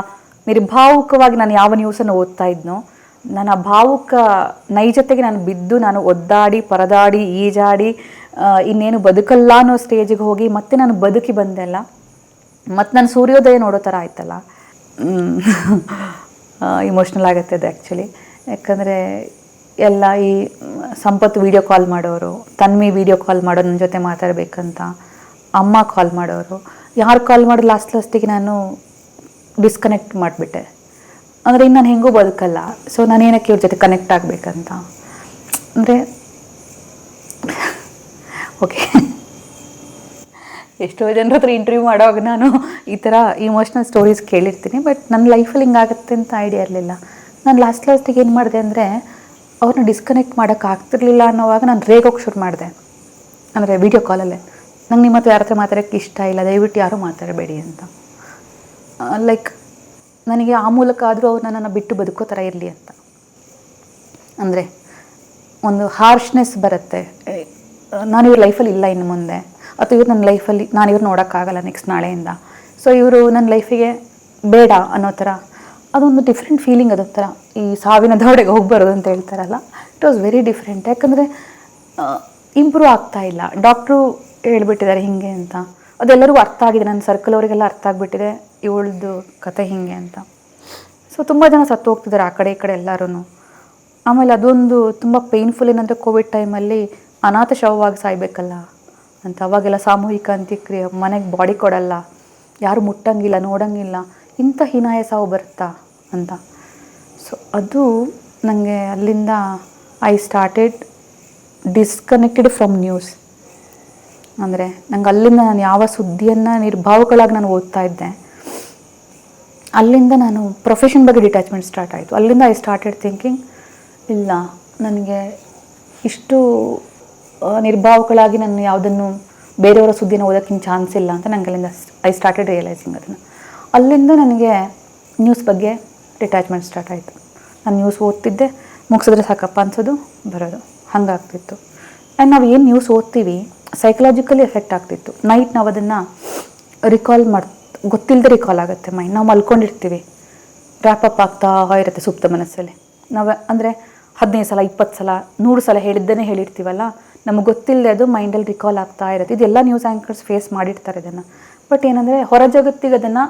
ನಿರ್ಭಾವುಕವಾಗಿ ನಾನು ಯಾವ ನ್ಯೂಸನ್ನು ಓದ್ತಾ ಇದ್ನೋ ನನ್ನ ಭಾವುಕ ನೈಜತೆಗೆ ನಾನು ಬಿದ್ದು ನಾನು ಒದ್ದಾಡಿ ಪರದಾಡಿ ಈಜಾಡಿ ಇನ್ನೇನು ಬದುಕಲ್ಲ ಅನ್ನೋ ಸ್ಟೇಜಿಗೆ ಹೋಗಿ ಮತ್ತೆ ನಾನು ಬದುಕಿ ಬಂದೆಲ್ಲ ಮತ್ತು ನಾನು ಸೂರ್ಯೋದಯ ನೋಡೋ ಥರ ಆಯ್ತಲ್ಲ. ಇಮೋಷ್ನಲ್ ಆಗುತ್ತೆ ಅದು ಆ್ಯಕ್ಚುಲಿ ಯಾಕಂದರೆ ಎಲ್ಲ ಈ ಸಂಪತ್ ವೀಡಿಯೋ ಕಾಲ್ ಮಾಡೋರು ತನ್ವಿ ವೀಡಿಯೋ ಕಾಲ್ ಮಾಡೋ ನನ್ನ ಜೊತೆ ಮಾತಾಡಬೇಕಂತ, ಅಮ್ಮ ಕಾಲ್ ಮಾಡೋರು, ಯಾರು ಕಾಲ್ ಮಾಡಿ ಲಾಸ್ಟ್ ಲಾಸ್ಟಿಗೆ ನಾನು ಡಿಸ್ಕನೆಕ್ಟ್ ಮಾಡಿಬಿಟ್ಟೆ. ಅಂದರೆ ಇನ್ನು ನಾನು ಹೆಂಗೂ ಬದುಕಲ್ಲ ಸೊ ನಾನು ಏನಕ್ಕೆ ಇವ್ರ ಜೊತೆ ಕನೆಕ್ಟ್ ಆಗಬೇಕಂತ? ಅಂದರೆ ಓಕೆ ಎಷ್ಟೋ ಜನರ ಹತ್ರ ಇಂಟರ್ವ್ಯೂ ಮಾಡೋವಾಗ ನಾನು ಈ ಥರ ಇಮೋಷ್ನಲ್ ಸ್ಟೋರೀಸ್ ಕೇಳಿರ್ತೀನಿ ಬಟ್ ನನ್ನ ಲೈಫಲ್ಲಿ ಹಿಂಗಾಗುತ್ತೆ ಅಂತ ಐಡಿಯಾ ಇರಲಿಲ್ಲ. ನಾನು ಲಾಸ್ಟ್ ಲಾಸ್ಟಿಗೆ ಏನು ಮಾಡಿದೆ ಅಂದರೆ ಅವ್ರನ್ನ ಡಿಸ್ಕನೆಕ್ಟ್ ಮಾಡೋಕ್ಕಾಗ್ತಿರ್ಲಿಲ್ಲ ಅನ್ನೋವಾಗ ನಾನು ರೇಗೋಗಿ ಶುರು ಮಾಡಿದೆ. ಅಂದರೆ ವೀಡಿಯೋ ಕಾಲಲ್ಲೇ ನಂಗೆ ನಿಮ್ಮ ಹತ್ರ ಯಾರ ಹತ್ರ ಮಾತಾಡೋಕ್ಕೆ ಇಷ್ಟ ಇಲ್ಲ, ದಯವಿಟ್ಟು ಯಾರೂ ಮಾತಾಡಬೇಡಿ ಅಂತ. ಲೈಕ್ ನನಗೆ ಆ ಮೂಲಕ ಆದರೂ ಅವ್ರು ನನ್ನನ್ನು ಬಿಟ್ಟು ಬದುಕೋ ಥರ ಇರಲಿ ಅಂತ. ಅಂದರೆ ಒಂದು ಹಾರ್ಶ್ನೆಸ್ ಬರುತ್ತೆ. ನಾನಿವ್ರ ನಾನು ಇವ್ರ ಲೈಫಲ್ಲಿ ಇಲ್ಲ ಇನ್ನು ಮುಂದೆ. ಅಥವಾ ಇವ್ರು ನನ್ನ ಲೈಫಲ್ಲಿ ನಾನು ಇವ್ರು ನೋಡೋಕ್ಕಾಗಲ್ಲ ನೆಕ್ಸ್ಟ್ ನಾಳೆಯಿಂದ. ಸೊ ಇವರು ನನ್ನ ಲೈಫಿಗೆ ಬೇಡ ಅನ್ನೋ ಥರ, ಅದೊಂದು ಡಿಫ್ರೆಂಟ್ ಫೀಲಿಂಗ್ ಅದೊಂಥರ ಈ ಸಾವಿನ ದವಡೆಗೆ ಹೋಗ್ಬಾರ್ದು ಅಂತ ಹೇಳ್ತಾರಲ್ಲ ಇಟ್ ವಾಸ್ ವೆರಿ ಡಿಫ್ರೆಂಟ್ ಯಾಕಂದರೆ ಇಂಪ್ರೂವ್ ಆಗ್ತಾ ಇಲ್ಲ. ಡಾಕ್ಟ್ರು ಹೇಳ್ಬಿಟ್ಟಿದ್ದಾರೆ ಹಿಂಗೆ ಅಂತ. ಅದೆಲ್ಲರಿಗೂ ಅರ್ಥ ಆಗಿದೆ. ನನ್ನ ಸರ್ಕಲ್ ಅವರಿಗೆಲ್ಲ ಅರ್ಥ ಆಗಿಬಿಟ್ಟಿದೆ. ಇವಳದು ಕತೆ ಹಿಂಗೆ ಅಂತ. ಸೊ ತುಂಬ ಜನ ಸತ್ತು ಹೋಗ್ತಿದ್ದಾರೆ ಆ ಕಡೆ ಈ ಕಡೆ ಎಲ್ಲರೂ ಆಮೇಲೆ ಅದೊಂದು ತುಂಬ ಪೇಯ್ನ್ಫುಲ್ ಏನಂದರೆ ಕೋವಿಡ್ ಟೈಮಲ್ಲಿ ಅನಾಥ ಶವವಾಗಿ ಸಾಯ್ಬೇಕಲ್ಲ. ಅಂತ. ಅವಾಗೆಲ್ಲ ಸಾಮೂಹಿಕ ಅಂತ್ಯಕ್ರಿಯೆ, ಮನೆಗೆ ಬಾಡಿ ಕೊಡಲ್ಲ, ಯಾರು ಮುಟ್ಟಂಗಿಲ್ಲ, ನೋಡಂಗಿಲ್ಲ, ಇಂಥ ಹೀನಾಯ ಸಾವು ಬರುತ್ತಾ ಅಂತ. ಸೊ ಅದು ನನಗೆ ಅಲ್ಲಿಂದ I started disconnected from news ಅಂದರೆ ನಂಗೆ ಅಲ್ಲಿಂದ ನಾನು ಯಾವ ಸುದ್ದಿಯನ್ನು ನಿರ್ಭಾವಗಳಾಗಿ ನಾನು ಓದ್ತಾ ಇದ್ದೆ. ಅಲ್ಲಿಂದ ನಾನು ಪ್ರೊಫೆಷನ್ ಬಗ್ಗೆ ಡಿಟ್ಯಾಚ್ಮೆಂಟ್ ಸ್ಟಾರ್ಟ್ ಆಯಿತು. ಅಲ್ಲಿಂದ ಐ ಸ್ಟಾರ್ಟೆಡ್ ಥಿಂಕಿಂಗ್ ಇಲ್ಲ, ನನಗೆ ಇಷ್ಟು ಆ, ನಿರ್ಭಾವಗಳಾಗಿ ನಾನು ಯಾವುದನ್ನು ಬೇರೆಯವರ ಸುದ್ದಿನ ಓದೋಕ್ಕಿಂತ ಚಾನ್ಸ್ ಇಲ್ಲ ಅಂತ ನನಗೆ ಅಲ್ಲಿಂದ ಐ ಸ್ಟಾರ್ಟೆಡ್ ರಿಯಲೈಸಿಂಗ್ ಅದನ್ನು. ಅಲ್ಲಿಂದ ನನಗೆ ನ್ಯೂಸ್ ಬಗ್ಗೆ ಡಿಟ್ಯಾಚ್ಮೆಂಟ್ ಸ್ಟಾರ್ಟ್ ಆಯಿತು. ನಾನು ನ್ಯೂಸ್ ಓದ್ತಿದ್ದೆ ಮುಗಿಸಿದ್ರೆ ಸಾಕಪ್ಪ ಅನ್ಸೋದು ಬರೋದು. ಹಂಗಾಗ್ತಿತ್ತು. ಆ್ಯಂಡ್ ನಾವು ಏನು ನ್ಯೂಸ್ ಓದ್ತೀವಿ ಸೈಕಲಾಜಿಕಲಿ ಎಫೆಕ್ಟ್ ಆಗ್ತಿತ್ತು. ನೈಟ್ ನಾವು ಅದನ್ನು ರಿಕಾಲ್ ಮಾಡ್ ಗೊತ್ತಿಲ್ಲದೆ ರಿಕಾಲ್ ಆಗುತ್ತೆ ಮೈಂಡ್ ನಾವು ಮಲ್ಕೊಂಡಿರ್ತೀವಿ. ರ್ಯಾಪಪ್ ಆಗ್ತಾ ಇರುತ್ತೆ ಸುಪ್ತ ಮನಸ್ಸಲ್ಲಿ. ನಾವು ಅಂದರೆ ಹದಿನೈದು ಸಲ ಇಪ್ಪತ್ತು ಸಲ ನೂರು ಸಲ ಹೇಳಿದ್ದನ್ನೇ ಹೇಳಿರ್ತೀವಲ್ಲ ನಮಗೆ ಗೊತ್ತಿಲ್ಲದೆ ಅದು ಮೈಂಡಲ್ಲಿ ರಿಕಾಲ್ ಆಗ್ತಾ ಇರುತ್ತೆ. ಇದೆಲ್ಲ ನ್ಯೂಸ್ ಆ್ಯಂಕರ್ಸ್ ಫೇಸ್ ಮಾಡಿರ್ತಾರೆ ಇದನ್ನು. ಬಟ್ ಏನಂದರೆ ಹೊರ ಜಗತ್ತಿಗೆ ಅದನ್ನು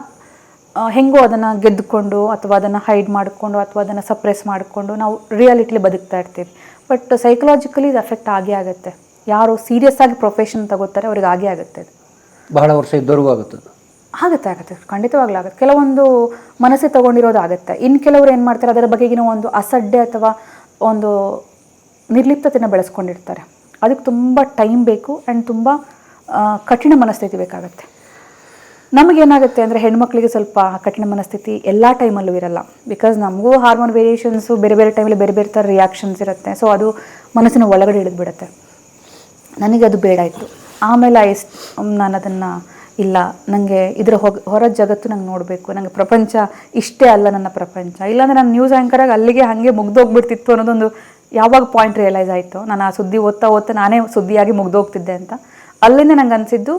ಹೆಂಗೋ ಅದನ್ನು ಗೆದ್ದುಕೊಂಡು ಅಥವಾ ಅದನ್ನು ಹೈಡ್ ಮಾಡಿಕೊಂಡು ಅಥವಾ ಅದನ್ನು ಸಪ್ರೆಸ್ ಮಾಡಿಕೊಂಡು ನಾವು ರಿಯಾಲಿಟಿಲಿ ಬದುಕ್ತಾ ಇರ್ತೀವಿ. ಬಟ್ ಸೈಕಲಾಜಿಕಲಿ ಇದು ಎಫೆಕ್ಟ್ ಆಗೇ ಆಗುತ್ತೆ. ಯಾರು ಸೀರಿಯಸ್ ಆಗಿ ಪ್ರೊಫೆಷನ್ ತಗೋತಾರೆ ಅವ್ರಿಗೆ ಆಗೇ ಆಗುತ್ತೆ ಅದು. ಬಹಳ ವರ್ಷ ಇದ್ದವ್ರಿಗೂ ಆಗುತ್ತೆ ಆಗುತ್ತೆ ಆಗುತ್ತೆ. ಖಂಡಿತವಾಗ್ಲೂ ಆಗುತ್ತೆ. ಕೆಲವೊಂದು ಮನಸ್ಸು ತಗೊಂಡಿರೋದು ಆಗುತ್ತೆ. ಇನ್ನು ಕೆಲವರು ಏನು ಮಾಡ್ತಾರೆ ಅದರ ಬಗೆಗಿನ ಒಂದು ಅಸಡ್ಡೆ ಅಥವಾ ಒಂದು ನಿರ್ಲಿಪ್ತತೆಯನ್ನು ಬೆಳೆಸ್ಕೊಂಡಿರ್ತಾರೆ. ಅದಕ್ಕೆ ತುಂಬ ಟೈಮ್ ಬೇಕು ಆ್ಯಂಡ್ ತುಂಬ ಕಠಿಣ ಮನಸ್ಥಿತಿ ಬೇಕಾಗುತ್ತೆ. ನಮಗೇನಾಗುತ್ತೆ ಅಂದರೆ ಹೆಣ್ಮಕ್ಳಿಗೆ ಸ್ವಲ್ಪ ಕಠಿಣ ಮನಸ್ಥಿತಿ ಎಲ್ಲ ಟೈಮಲ್ಲೂ ಇರಲ್ಲ. ಬಿಕಾಸ್ ನಮಗೂ ಹಾರ್ಮೋನ್ ವೇರಿಯೇಷನ್ಸು ಬೇರೆ ಬೇರೆ ಟೈಮಲ್ಲಿ ಬೇರೆ ಬೇರೆ ಥರ ರಿಯಾಕ್ಷನ್ಸ್ ಇರುತ್ತೆ. ಸೊ ಅದು ಮನಸ್ಸಿನ ಒಳಗಡೆ ಇಳಿದ್ಬಿಡುತ್ತೆ. ನನಗೆ ಅದು ಬೇಡ ಇತ್ತು. ಆಮೇಲೆ ಎಷ್ಟು ನಾನು ಅದನ್ನು ಇಲ್ಲ ನನಗೆ ಇದರ ಹೊ ಹೊರ ಜಗತ್ತು ನಂಗೆ ನೋಡಬೇಕು. ನನಗೆ ಪ್ರಪಂಚ ಇಷ್ಟೇ ಅಲ್ಲ ನನ್ನ ಪ್ರಪಂಚ. ಇಲ್ಲಾಂದರೆ ನಾನು ನ್ಯೂಸ್ ಆ್ಯಂಕರಾಗಿ ಅಲ್ಲಿಗೆ ಹಾಗೆ ಮುಗ್ದೋಗ್ಬಿಡ್ತಿತ್ತು ಅನ್ನೋದೊಂದು ಯಾವಾಗ ಪಾಯಿಂಟ್ ರಿಯಲೈಸ್ ಆಯಿತು, ನಾನು ಆ ಸುದ್ದಿ ಓದ್ತಾ ಓದ್ತಾ ನಾನೇ ಸುದ್ದಿಯಾಗಿ ಮುಗ್ದೋಗ್ತಿದ್ದೆ ಅಂತ, ಅಲ್ಲಿಂದ ನಂಗೆ ಅನಿಸಿದ್ದು,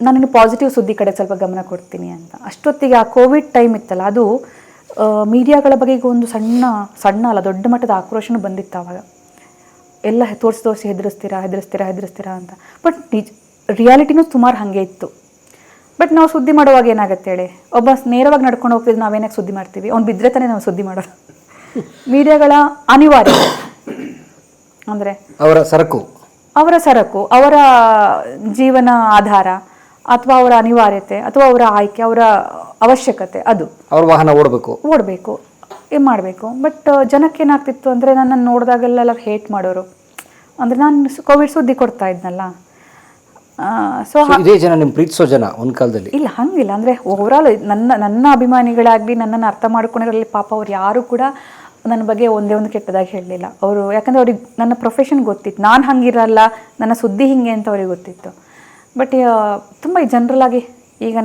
ನಾನಿನ್ನು ಪಾಸಿಟಿವ್ ಸುದ್ದಿ ಕಡೆ ಸ್ವಲ್ಪ ಗಮನ ಕೊಡ್ತೀನಿ ಅಂತ. ಅಷ್ಟೊತ್ತಿಗೆ ಆ ಕೋವಿಡ್ ಟೈಮ್ ಇತ್ತಲ್ಲ, ಅದು ಮೀಡಿಯಾಗಳ ಬಗೆಗೂ ಒಂದು ಸಣ್ಣ ಸಣ್ಣ ಅಲ್ಲ, ದೊಡ್ಡ ಮಟ್ಟದ ಆಕ್ರೋಶನೂ ಬಂದಿತ್ತು ಆವಾಗ ಎಲ್ಲ ತೋರಿಸಿ ತೋರಿಸಿ ಹೆದರಿಸ್ತೀರಾ ಹೆದರಿಸ್ತೀರಾ ಹೆದರಿಸ್ತೀರಾ ಅಂತ. ಬಟ್ ನಿಜ ರಿಯಾಲಿಟಿನೂ ಸುಮಾರು ಹಾಗೆ ಇತ್ತು. ಬಟ್ ನಾವು ಸುದ್ದಿ ಮಾಡುವಾಗ ಏನಾಗುತ್ತೆ ಹೇಳಿ? ಒಬ್ಬ ನೇರವಾಗಿ ನಡ್ಕೊಂಡು ಹೋಗ್ತಿದ್ದು ನಾವೇನಾಗಿ ಸುದ್ದಿ ಮಾಡ್ತೀವಿ? ಅವ್ನು ಬಿದ್ದರೆ ತಾನೇ ನಾವು ಸುದ್ದಿ ಮಾಡೋದು. ಮೀಡಿಯಾಗಳ ಅನಿವಾರ್ಯ. ಅಂದರೆ ಅವರ ಸರಕು. ಅವರ ಸರಕು ಅವರ ಜೀವನ ಆಧಾರ ಅಥವಾ ಅವರ ಅನಿವಾರ್ಯತೆ ಅಥವಾ ಅವರ ಆಯ್ಕೆ ಅವರ ಅವಶ್ಯಕತೆ ಅದು. ಅವ್ರ ವಾಹನ ಓಡಬೇಕು. ಓಡಬೇಕು ಏನು ಮಾಡಬೇಕು. ಬಟ್ ಜನಕ್ಕೆ ಏನಾಗ್ತಿತ್ತು ಅಂದರೆ ನನ್ನನ್ನು ನೋಡಿದಾಗೆಲ್ಲ ಹೇಟ್ ಮಾಡೋರು. ಅಂದರೆ ನಾನು ಕೋವಿಡ್ ಸುದ್ದಿ ಕೊಡ್ತಾ ಇದ್ನಲ್ಲ. ಸೊ ಇದೇ ಜನ ನಿಮ್ಮ ಪ್ರೀತಿಸೋ ಜನ ಒಂದು ಕಾಲದಲ್ಲಿ? ಇಲ್ಲ ಹಂಗಿಲ್ಲ. ಅಂದರೆ ಓವರಾಲ್ ನನ್ನ ನನ್ನ ಅಭಿಮಾನಿಗಳಾಗಲಿ ನನ್ನನ್ನು ಅರ್ಥ ಮಾಡ್ಕೊಂಡಿರಲಿ ಪಾಪ ಅವ್ರು ಯಾರು ಕೂಡ ನನ್ನ ಬಗ್ಗೆ ಒಂದೇ ಒಂದು ಕೆಟ್ಟದಾಗಿ ಹೇಳಲಿಲ್ಲ. ಅವರು ಯಾಕಂದರೆ ಅವ್ರಿಗೆ ನನ್ನ ಪ್ರೊಫೆಷನ್ ಗೊತ್ತಿತ್ತು. ನಾನು ಹಂಗಿರಲ್ಲ ನನ್ನ ಸುದ್ದಿ ಹಿಂಗೆ ಅಂತ ಅವ್ರಿಗೆ ಗೊತ್ತಿತ್ತು. ಬಟ್ ತುಂಬ ಜನ್ರಲ್ ಆಗಿ ಈಗ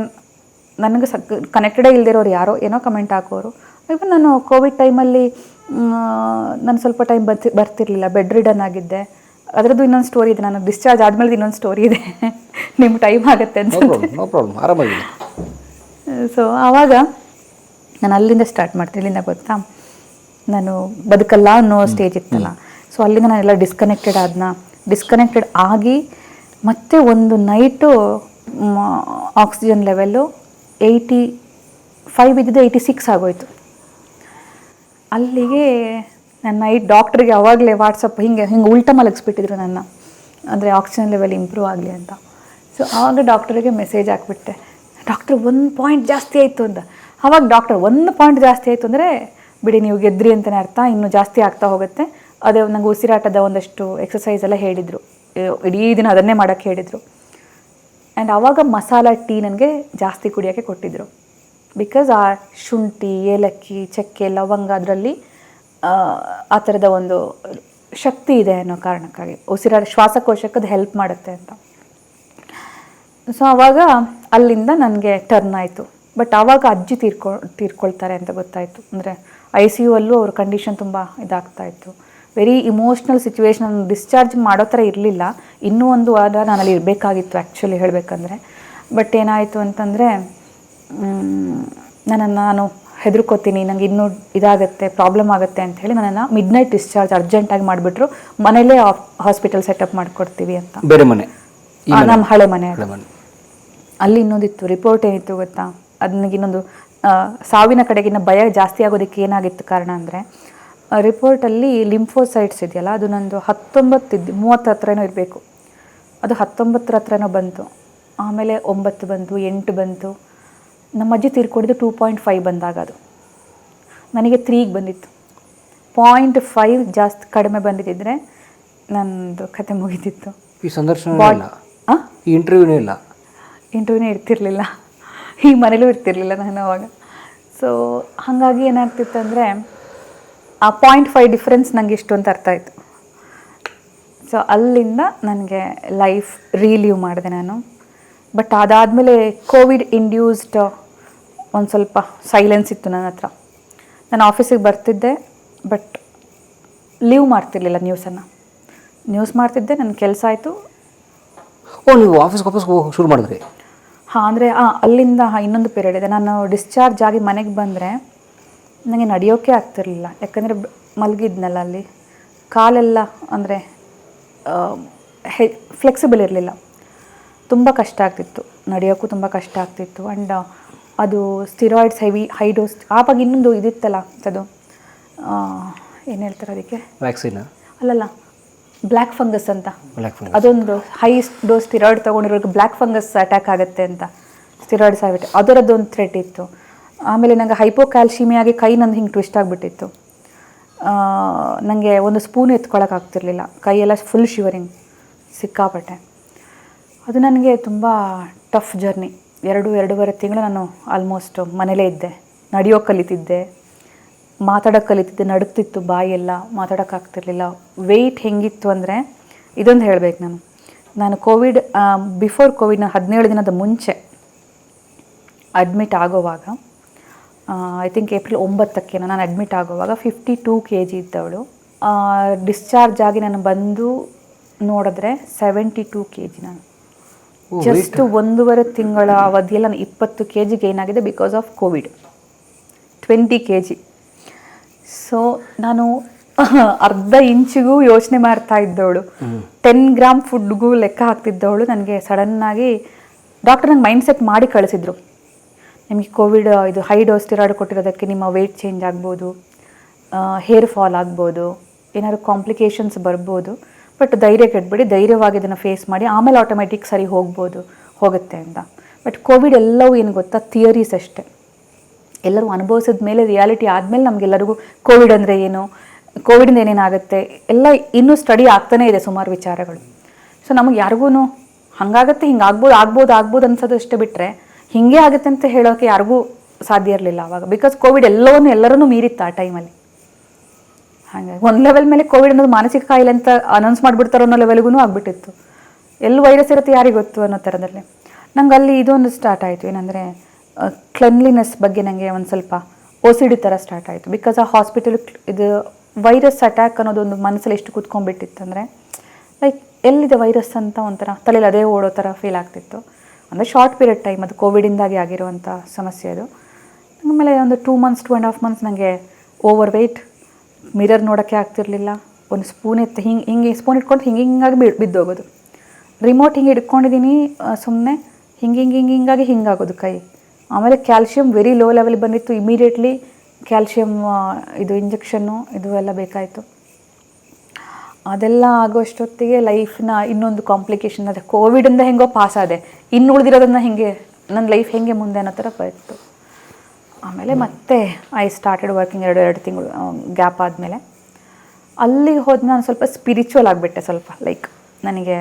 ನನಗೆ ಸಕ್ ಕನೆಕ್ಟೆಡೇ ಇಲ್ದಿರೋರು ಯಾರೋ ಏನೋ ಕಮೆಂಟ್ ಹಾಕೋರು. ಇವನ್ ನಾನು ಕೋವಿಡ್ ಟೈಮಲ್ಲಿ ನಾನು ಸ್ವಲ್ಪ ಟೈಮ್ ಬರ್ತಿ ಬರ್ತಿರ್ಲಿಲ್ಲ. ಬೆಡ್ ರಿಡನ್ ಆಗಿದ್ದೆ. ಅದರದ್ದು ಇನ್ನೊಂದು ಸ್ಟೋರಿ ಇದೆ. ನಾನು ಡಿಸ್ಚಾರ್ಜ್ ಆದಮೇಲೆ ಇನ್ನೊಂದು ಸ್ಟೋರಿ ಇದೆ. ನಿಮ್ಮ ಟೈಮ್ ಆಗುತ್ತೆ ಅಂತ. ಸೊ ಆವಾಗ ನಾನು ಅಲ್ಲಿಂದ ಸ್ಟಾರ್ಟ್ ಮಾಡ್ತೀನಿ. ಇಲ್ಲಿಂದ ಗೊತ್ತಾ? ನಾನು ಬದುಕಲ್ಲ ಅನ್ನೋ ಸ್ಟೇಜ್ ಇತ್ತಲ್ಲ. ಸೊ ಅಲ್ಲಿಂದ ನಾನೆಲ್ಲ ಡಿಸ್ಕನೆಕ್ಟೆಡ್ ಆದ್ನ. ಡಿಸ್ಕನೆಕ್ಟೆಡ್ ಆಗಿ ಮತ್ತೆ ಒಂದು night oxygen level eighty five ಇದ್ದಿದ್ದು ಏಯ್ಟಿ ಸಿಕ್ಸ್ ಆಗೋಯ್ತು. ಅಲ್ಲಿಗೆ ನನ್ನ ನೈಟ್ ಡಾಕ್ಟ್ರಿಗೆ ಅವಾಗಲೇ ವಾಟ್ಸಪ್ ಹಿಂಗೆ ಹಿಂಗೆ ಉಲ್ಟ ಮಲಗಿಸ್ಬಿಟ್ಟಿದ್ರು ನನ್ನ. ಅಂದರೆ ಆಕ್ಸಿಜನ್ ಲೆವೆಲ್ ಇಂಪ್ರೂವ್ ಆಗಲಿ ಅಂತ. ಸೊ ಆವಾಗ ಡಾಕ್ಟರಿಗೆ ಮೆಸೇಜ್ ಹಾಕ್ಬಿಟ್ಟೆ. ಡಾಕ್ಟ್ರ್ ಒಂದು ಪಾಯಿಂಟ್ ಜಾಸ್ತಿ ಆಯಿತು ಅಂತ ಆವಾಗ ಡಾಕ್ಟರ್ ಒಂದು ಪಾಯಿಂಟ್ ಜಾಸ್ತಿ ಆಯಿತು ಅಂದರೆ ಬಿಡಿ ನೀವು ಗೆದ್ರಿ ಅಂತಲೇ ಅರ್ಥ, ಇನ್ನೂ ಜಾಸ್ತಿ ಆಗ್ತಾ ಹೋಗುತ್ತೆ. ಅದೇ ನಂಗೆ ಉಸಿರಾಟದ ಒಂದಷ್ಟು ಎಕ್ಸಸೈಸ್ ಎಲ್ಲ ಹೇಳಿದರು. ಇಡೀ ದಿನ ಅದನ್ನೇ ಮಾಡೋಕ್ಕೆ ಹೇಳಿದರು. ಆ್ಯಂಡ್ ಆವಾಗ ಮಸಾಲ ಟೀ ನನಗೆ ಜಾಸ್ತಿ ಕುಡಿಯೋಕ್ಕೆ ಕೊಟ್ಟಿದ್ದರು ಬಿಕಾಸ್ ಆ ಶುಂಠಿ, ಏಲಕ್ಕಿ, ಚಕ್ಕೆ, ಲವಂಗ ಅದರಲ್ಲಿ, ಆ ಥರದ ಒಂದು ಶಕ್ತಿ ಇದೆ ಅನ್ನೋ ಕಾರಣಕ್ಕಾಗಿ. ಉಸಿರಾಟ ಶ್ವಾಸಕೋಶಕ್ಕೆ ಹೆಲ್ಪ್ ಮಾಡುತ್ತೆ ಅಂತ. ಸೊ ಆವಾಗ ಅಲ್ಲಿಂದ ನನಗೆ ಟರ್ನ್ ಆಯಿತು. ಬಟ್ ಆವಾಗ ಅಜ್ಜಿ ತೀರ್ಕೊ, ತೀರ್ಕೊಳ್ತಾರೆ ಅಂತ ಗೊತ್ತಾಯಿತು. ಅಂದರೆ ಐ ಸಿ ಯು ಅಲ್ಲೂ ಅವ್ರ ಕಂಡೀಷನ್ ತುಂಬ ಇದಾಗ್ತಾ ಇತ್ತು. ವೆರಿ ಇಮೋಷ್ನಲ್ ಸಿಚುವೇಶನ್ ಡಿಸ್ಚಾರ್ಜ್ ಮಾಡೋ ಥರ ಇರಲಿಲ್ಲ. ಇನ್ನೂ ಒಂದು ವಾರ ನಾನು ಅಲ್ಲಿ ಇರಬೇಕಾಗಿತ್ತು ಆ್ಯಕ್ಚುಲಿ ಹೇಳಬೇಕಂದ್ರೆ. ಬಟ್ ಏನಾಯಿತು ಅಂತಂದರೆ ನನ್ನನ್ನು ನಾನು ಹೆದರ್ಕೋತೀನಿ ನನಗೆ ಇನ್ನೂ ಇದಾಗುತ್ತೆ ಪ್ರಾಬ್ಲಮ್ ಆಗುತ್ತೆ ಅಂತ ಹೇಳಿ ನನ್ನನ್ನು ಮಿಡ್ ನೈಟ್ ಡಿಸ್ಚಾರ್ಜ್ ಅರ್ಜೆಂಟಾಗಿ ಮಾಡಿಬಿಟ್ರು. ಮನೇಲೇ ಹಾಸ್ಪಿಟಲ್ ಸೆಟಪ್ ಮಾಡಿಕೊಡ್ತೀವಿ ಅಂತ. ಬೇರೆ ಮನೆ. ನಮ್ಮ ಹಳೆ ಮನೆ ಅಲ್ಲಿ ಇನ್ನೊಂದಿತ್ತು ರಿಪೋರ್ಟ್ ಏನಿತ್ತು ಗೊತ್ತಾ? ಅದು ನನಗೆ ಇನ್ನೊಂದು ಆ, ಸಾವಿನ ಕಡೆಗಿನ ಭಯ ಜಾಸ್ತಿ ಆಗೋದಕ್ಕೆ ಏನಾಗಿತ್ತು ಕಾರಣ ಅಂದರೆ ರಿಪೋರ್ಟಲ್ಲಿ ಲಿಂಫೋಸೈಟ್ಸ್ ಇದೆಯಲ್ಲ ಅದು ನಂದು ಹತ್ತೊಂಬತ್ತಿದ್ದು ಮೂವತ್ತು ಹತ್ರನೂ ಇರಬೇಕು. ಅದು ಹತ್ತೊಂಬತ್ತರ ಹತ್ರನೋ ಬಂತು. ಆಮೇಲೆ ಒಂಬತ್ತು ಬಂತು ಎಂಟು ಬಂತು. ನಮ್ಮ ಅಜ್ಜಿ ತೀರ್ಕೊಂಡಿದ್ದು ಟೂ ಪಾಯಿಂಟ್ ಫೈವ್ ಬಂದಾಗ ಅದು. ನನಗೆ ತ್ರೀಗೆ ಬಂದಿತ್ತು. ಪಾಯಿಂಟ್ ಫೈವ್ ಜಾಸ್ತಿ ಕಡಿಮೆ ಬಂದಿದ್ದಿದ್ರೆ ನನ್ನದು ಕತೆ ಮುಗಿತಿತ್ತು. ಈ ಸಂದರ್ಶನ ಇಂಟರ್ವ್ಯೂನೇ ಇಲ್ಲ? ಇಂಟರ್ವ್ಯೂನೇ ಇರ್ತಿರ್ಲಿಲ್ಲ. ಈ ಮನೇಲೂ ಇರ್ತಿರ್ಲಿಲ್ಲ ನಾನು ಅವಾಗ. ಸೊ ಹಾಗಾಗಿ ಏನಾಗ್ತಿತ್ತು ಅಂದರೆ, ಆ ಪಾಯಿಂಟ್ ಫೈವ್ ಡಿಫ್ರೆನ್ಸ್ ನನಗೆ ಇಷ್ಟು ಅಂತ ಅರ್ಥ ಆಯಿತು. ಸೊ ಅಲ್ಲಿಂದ ನನಗೆ ಲೈಫ್ ರೀಲೀವ್ ಮಾಡಿದೆ ನಾನು. ಬಟ್ ಅದಾದಮೇಲೆ ಕೋವಿಡ್ ಇಂಡ್ಯೂಸ್ಡ್ ಒಂದು ಸ್ವಲ್ಪ ಸೈಲೆನ್ಸ್ ಇತ್ತು ನನ್ನ ಹತ್ರ. ನಾನು ಆಫೀಸಿಗೆ ಬರ್ತಿದ್ದೆ ಬಟ್ ಲೀವ್ ಮಾಡ್ತಿರ್ಲಿಲ್ಲ ನ್ಯೂಸನ್ನು ನ್ಯೂಸ್ ಮಾಡ್ತಿದ್ದೆ ನನ್ನ ಕೆಲಸ ಆಯಿತು. ಓ, ನೀವು ಆಫೀಸ್ಗೆ ವಾಪಸ್ ಹೋಗಿ ಶುರು ಮಾಡಿದ್ರಿ? ಹಾಂ ಅಂದರೆ ಹಾಂ ಅಲ್ಲಿಂದ ಹಾಂ ಇನ್ನೊಂದು ಪೀರಿಯಡ್ ಇದೆ. ನಾನು ಡಿಸ್ಚಾರ್ಜ್ ಆಗಿ ಮನೆಗೆ ಬಂದರೆ ನನಗೆ ನಡೆಯೋಕ್ಕೆ ಆಗ್ತಿರಲಿಲ್ಲ. ಯಾಕಂದರೆ ಮಲಗಿದ್ನಲ್ಲ ಅಲ್ಲಿ. ಕಾಲೆಲ್ಲ ಅಂದರೆ ಹೆ ಫ್ಲೆಕ್ಸಿಬಲ್ ಇರಲಿಲ್ಲ. ತುಂಬ ಕಷ್ಟ ಆಗ್ತಿತ್ತು. ನಡೆಯೋಕ್ಕೂ ತುಂಬ ಕಷ್ಟ ಆಗ್ತಿತ್ತು. ಆ್ಯಂಡ್ ಅದು ಸ್ಟಿರಾಯ್ಡ್ಸ್ ಹೆವಿ ಹೈ ಡೋಸ್ ಆವಾಗ ಇನ್ನೊಂದು ಇದಿತ್ತಲ್ಲ ಅದು ಏನು ಹೇಳ್ತಾರೆ ಅದಕ್ಕೆ? ವ್ಯಾಕ್ಸಿನ್ ಅಲ್ಲಲ್ಲ. ಬ್ಲ್ಯಾಕ್ ಫಂಗಸ್ ಅಂತ. ಬ್ಲ್ಯಾಕ್ ಫಂಗಸ್ ಅದೊಂದು ಹೈ ಡೋಸ್ ಸ್ಟಿರಾಯ್ಡ್ ತೊಗೊಂಡಿರೋರಿಗೆ ಬ್ಲ್ಯಾಕ್ ಫಂಗಸ್ ಅಟ್ಯಾಕ್ ಆಗುತ್ತೆ ಅಂತ. ಸ್ಟಿರಾಯ್ಡ್ಸ್ ಆಗಿಬಿಟ್ಟು ಅದರದ್ದು ಒಂದು ಥ್ರೆಟ್ ಇತ್ತು. ಆಮೇಲೆ ನನಗೆ ಹೈಪೋಕ್ಯಾಲ್ಶಿಮಿಯಾಗಿ ಕೈ ನಂದು ಹಿಂಗೆ ಟ್ವಿಸ್ಟ್ ಆಗಿಬಿಟ್ಟಿತ್ತು. ನನಗೆ ಒಂದು ಸ್ಪೂನ್ ಎತ್ಕೊಳ್ಳೋಕ್ಕಾಗ್ತಿರ್ಲಿಲ್ಲ ಕೈಯೆಲ್ಲ ಫುಲ್ ಶಿವರಿಂಗ್ ಸಿಕ್ಕಾಪಟ್ಟೆ. ಅದು ನನಗೆ ತುಂಬ ಟಫ್ ಜರ್ನಿ ಎರಡು ಎರಡೂವರೆ ತಿಂಗಳು ನಾನು ಆಲ್ಮೋಸ್ಟ್ ಮನೇಲೇ ಇದ್ದೆ. ನಡೆಯೋಕೆ ಕಲಿತಿದ್ದೆ. ಮಾತಾಡೋಕೆ ಕಲಿತಿದ್ದೆ ನಡುಕ್ತಿತ್ತು ಬಾಯೆಲ್ಲ ಮಾತಾಡೋಕ್ಕಾಗ್ತಿರ್ಲಿಲ್ಲ. ವೆಯ್ಟ್ ಹೆಂಗಿತ್ತು ಅಂದರೆ ಇದೊಂದು ಹೇಳಬೇಕು ನಾನು. ನಾನು ಕೋವಿಡ್ ಬಿಫೋರ್ ಕೋವಿಡ್ ನಾನು ಹದಿನೇಳು ದಿನದ ಮುಂಚೆ ಅಡ್ಮಿಟ್ ಆಗೋವಾಗ ಐ ಥಿಂಕ್ ಏಪ್ರಿಲ್ ಒಂಬತ್ತಕ್ಕೆ ನಾನು ಅಡ್ಮಿಟ್ ಆಗೋವಾಗ ಫಿಫ್ಟಿ ಟೂ ಕೆ ಜಿ ಇದ್ದವಳು ಡಿಸ್ಚಾರ್ಜ್ ಆಗಿ ನಾನು ಬಂದು ನೋಡಿದ್ರೆ ಸೆವೆಂಟಿ ಟೂ ಕೆ ಜಿ ನಾನು ಜಸ್ಟ್ ಒಂದೂವರೆ ತಿಂಗಳ ಅವಧಿಯಲ್ಲಿ ನಾನು ಇಪ್ಪತ್ತು ಕೆ ಜಿ ಗೇನ್ ಆಗಿದೆ because of covid twenty K G so ನಾನು ಅರ್ಧ ಇಂಚಿಗೂ ಯೋಚನೆ ಮಾಡ್ತಾ ಇದ್ದವಳು. ಟೆನ್ ಗ್ರಾಮ್ ಫುಡ್ಗೂ ಲೆಕ್ಕ ಹಾಕ್ತಿದ್ದವಳು. ನನಗೆ ಸಡನ್ನಾಗಿ ಡಾಕ್ಟರ್ ನಂಗೆ ಮೈಂಡ್ ಸೆಟ್ ಮಾಡಿ ಕಳಿಸಿದ್ರು. ನಿಮಗೆ ಕೋವಿಡ್ ಇದು ಹೈ ಡೋಸ್ ಸ್ಟಿರಾಯ್ಡ್ ಕೊಟ್ಟಿರೋದಕ್ಕೆ ನಿಮ್ಮ ವೆಯ್ಟ್ ಚೇಂಜ್ ಆಗ್ಬೋದು ಹೇರ್ ಫಾಲ್ ಆಗ್ಬೋದು, ಏನಾದ್ರು ಕಾಂಪ್ಲಿಕೇಶನ್ಸ್ ಬರ್ಬೋದು. ಬಟ್ ಧೈರ್ಯ ಕೆಟ್ಬಿಡಿ ಧೈರ್ಯವಾಗಿ ಇದನ್ನು ಫೇಸ್ ಮಾಡಿ, ಆಮೇಲೆ ಆಟೋಮೆಟಿಕ್ ಸರಿ ಹೋಗ್ಬೋದು, ಹೋಗುತ್ತೆ ಅಂತ. ಬಟ್ ಕೋವಿಡ್ ಎಲ್ಲವೂ ಏನು ಗೊತ್ತಾ? ಥಿಯರೀಸ್ ಅಷ್ಟೇ. ಎಲ್ಲರೂ ಅನುಭವಿಸಿದ ಮೇಲೆ ರಿಯಾಲಿಟಿ ಆದಮೇಲೆ ನಮಗೆಲ್ಲರಿಗೂ ಕೋವಿಡ್ ಅಂದರೆ ಏನು? ಕೋವಿಡಿಂದ ಏನೇನಾಗುತ್ತೆ ಎಲ್ಲ ಇನ್ನೂ ಸ್ಟಡಿ ಆಗ್ತಾನೇ ಇದೆ ಸುಮಾರು ವಿಚಾರಗಳು. ಸೊ ನಮಗೆ ಯಾರಿಗೂ ಹಾಗಾಗುತ್ತೆ, ಹಿಂಗೆ ಆಗ್ಬೋದು ಆಗ್ಬೋದು ಆಗ್ಬೋದು ಅನ್ಸೋದು ಅಷ್ಟೇ ಬಿಟ್ಟರೆ ಹಿಂಗೆ ಆಗುತ್ತೆ ಅಂತ ಹೇಳೋಕೆ ಯಾರಿಗೂ ಸಾಧ್ಯ ಇರಲಿಲ್ಲ ಆವಾಗ ಬಿಕಾಸ್ ಕೋವಿಡ್ ಎಲ್ಲವನ್ನೂ ಎಲ್ಲರನ್ನೂ ಮೀರಿತ್ತು ಆ ಟೈಮಲ್ಲಿ ಹಾಗಾಗಿ ಒಂದು ಲೆವೆಲ್ ಮೇಲೆ ಕೋವಿಡ್ ಅನ್ನೋದು ಮಾನಸಿಕ ಕಾಯಿಲೆ ಅಂತ ಅನೌನ್ಸ್ ಮಾಡಿಬಿಡ್ತಾರೋ ಅನ್ನೋ ಲೆವೆಲ್ಗೂ ಆಗಿಬಿಟ್ಟಿತ್ತು. ಎಲ್ಲಿ ವೈರಸ್ ಇರುತ್ತೆ ಯಾರಿಗೆ ಗೊತ್ತು ಅನ್ನೋ ಥರದಲ್ಲಿ ನಂಗೆ ಅಲ್ಲಿ ಇದೊಂದು ಸ್ಟಾರ್ಟ್ ಆಯಿತು. ಏನಂದರೆ ಕ್ಲೆನ್ಲಿನೆಸ್ ಬಗ್ಗೆ ನನಗೆ ಒಂದು ಸ್ವಲ್ಪ ಒ ಸಿ ಥರ ಸ್ಟಾರ್ಟ್ ಆಯಿತು. ಬಿಕಾಸ್ ಆ ಹಾಸ್ಪಿಟಲ್ ಇದು ವೈರಸ್ ಅಟ್ಯಾಕ್ ಅನ್ನೋದು ಒಂದು ಮನಸ್ಸಲ್ಲಿ ಎಷ್ಟು ಕೂತ್ಕೊಂಡ್ಬಿಟ್ಟಿತ್ತಂದರೆ ಲೈಕ್ ಎಲ್ಲಿದೆ ವೈರಸ್ ಅಂತ ಒಂಥರ ತಲೆಯಲ್ಲಿ ಅದೇ ಓಡೋ ಥರ ಫೀಲ್ ಆಗ್ತಿತ್ತು. ಅಂದರೆ ಶಾರ್ಟ್ ಪೀರಿಯಡ್ ಟೈಮ್ ಅದು ಕೋವಿಡಿಂದಾಗಿ ಆಗಿರುವಂಥ ಸಮಸ್ಯೆ ಅದು. ಆಮೇಲೆ ಒಂದು two months two and half months ನನಗೆ ಓವರ್ ವೆಯ್ಟ್ ಮಿರರ್ ನೋಡೋಕ್ಕೆ ಆಗ್ತಿರಲಿಲ್ಲ. ಒಂದು ಸ್ಪೂನ್ ಎತ್ತು ಹಿಂಗೆ ಹಿಂಗೆ ಸ್ಪೂನ್ ಇಟ್ಕೊಂಡು ಹಿಂಗೆ ಹಿಂಗಾಗಿ ಬಿ, ಬಿದ್ದೋಗೋದು. ರಿಮೋಟ್ ಹಿಂಗೆ ಹಿಡ್ಕೊಂಡಿದ್ದೀನಿ ಸುಮ್ಮನೆ ಹಿಂಗೆ ಹಿಂಗೆ ಹಿಂಗೆ, ಹಿಂಗಾಗಿ ಹಿಂಗಾಗೋದು ಕೈ. ಆಮೇಲೆ ಕ್ಯಾಲ್ಶಿಯಂ ವೆರಿ ಲೋ ಲೆವೆಲ್ ಬಂದಿತ್ತು ಇಮಿಡಿಯೇಟ್ಲಿ ಕ್ಯಾಲ್ಶಿಯಂ ಇದು ಇಂಜೆಕ್ಷನ್ನು ಇದು ಎಲ್ಲ ಬೇಕಾಯಿತು. ಅದೆಲ್ಲ ಆಗೋಷ್ಟೊತ್ತಿಗೆ ಲೈಫ್ನ ಇನ್ನೊಂದು ಕಾಂಪ್ಲಿಕೇಶನ್ ಅದೇ ಕೋವಿಡಿಂದ ಹೆಂಗೋ ಪಾಸ್ ಆದೆ. ಇನ್ನು ಉಳಿದಿರೋದನ್ನ ಹೆಂಗೆ ನನ್ನ ಲೈಫ್ ಹೆಂಗೆ ಮುಂದೆ ಅನ್ನೋ ಥರ ಬಂತು. ಆಮೇಲೆ ಮತ್ತೆ ಐ ಸ್ಟಾರ್ಟೆಡ್ ವರ್ಕಿಂಗ್ ಎರಡು ಎರಡು ತಿಂಗಳು ಗ್ಯಾಪ್ ಆದಮೇಲೆ. ಅಲ್ಲಿಗೆ ಹೋದ ನಾನು ಸ್ವಲ್ಪ ಸ್ಪಿರಿಚುವಲ್ ಆಗಿಬಿಟ್ಟೆ ಸ್ವಲ್ಪ ಲೈಕ್ ನನಗೆ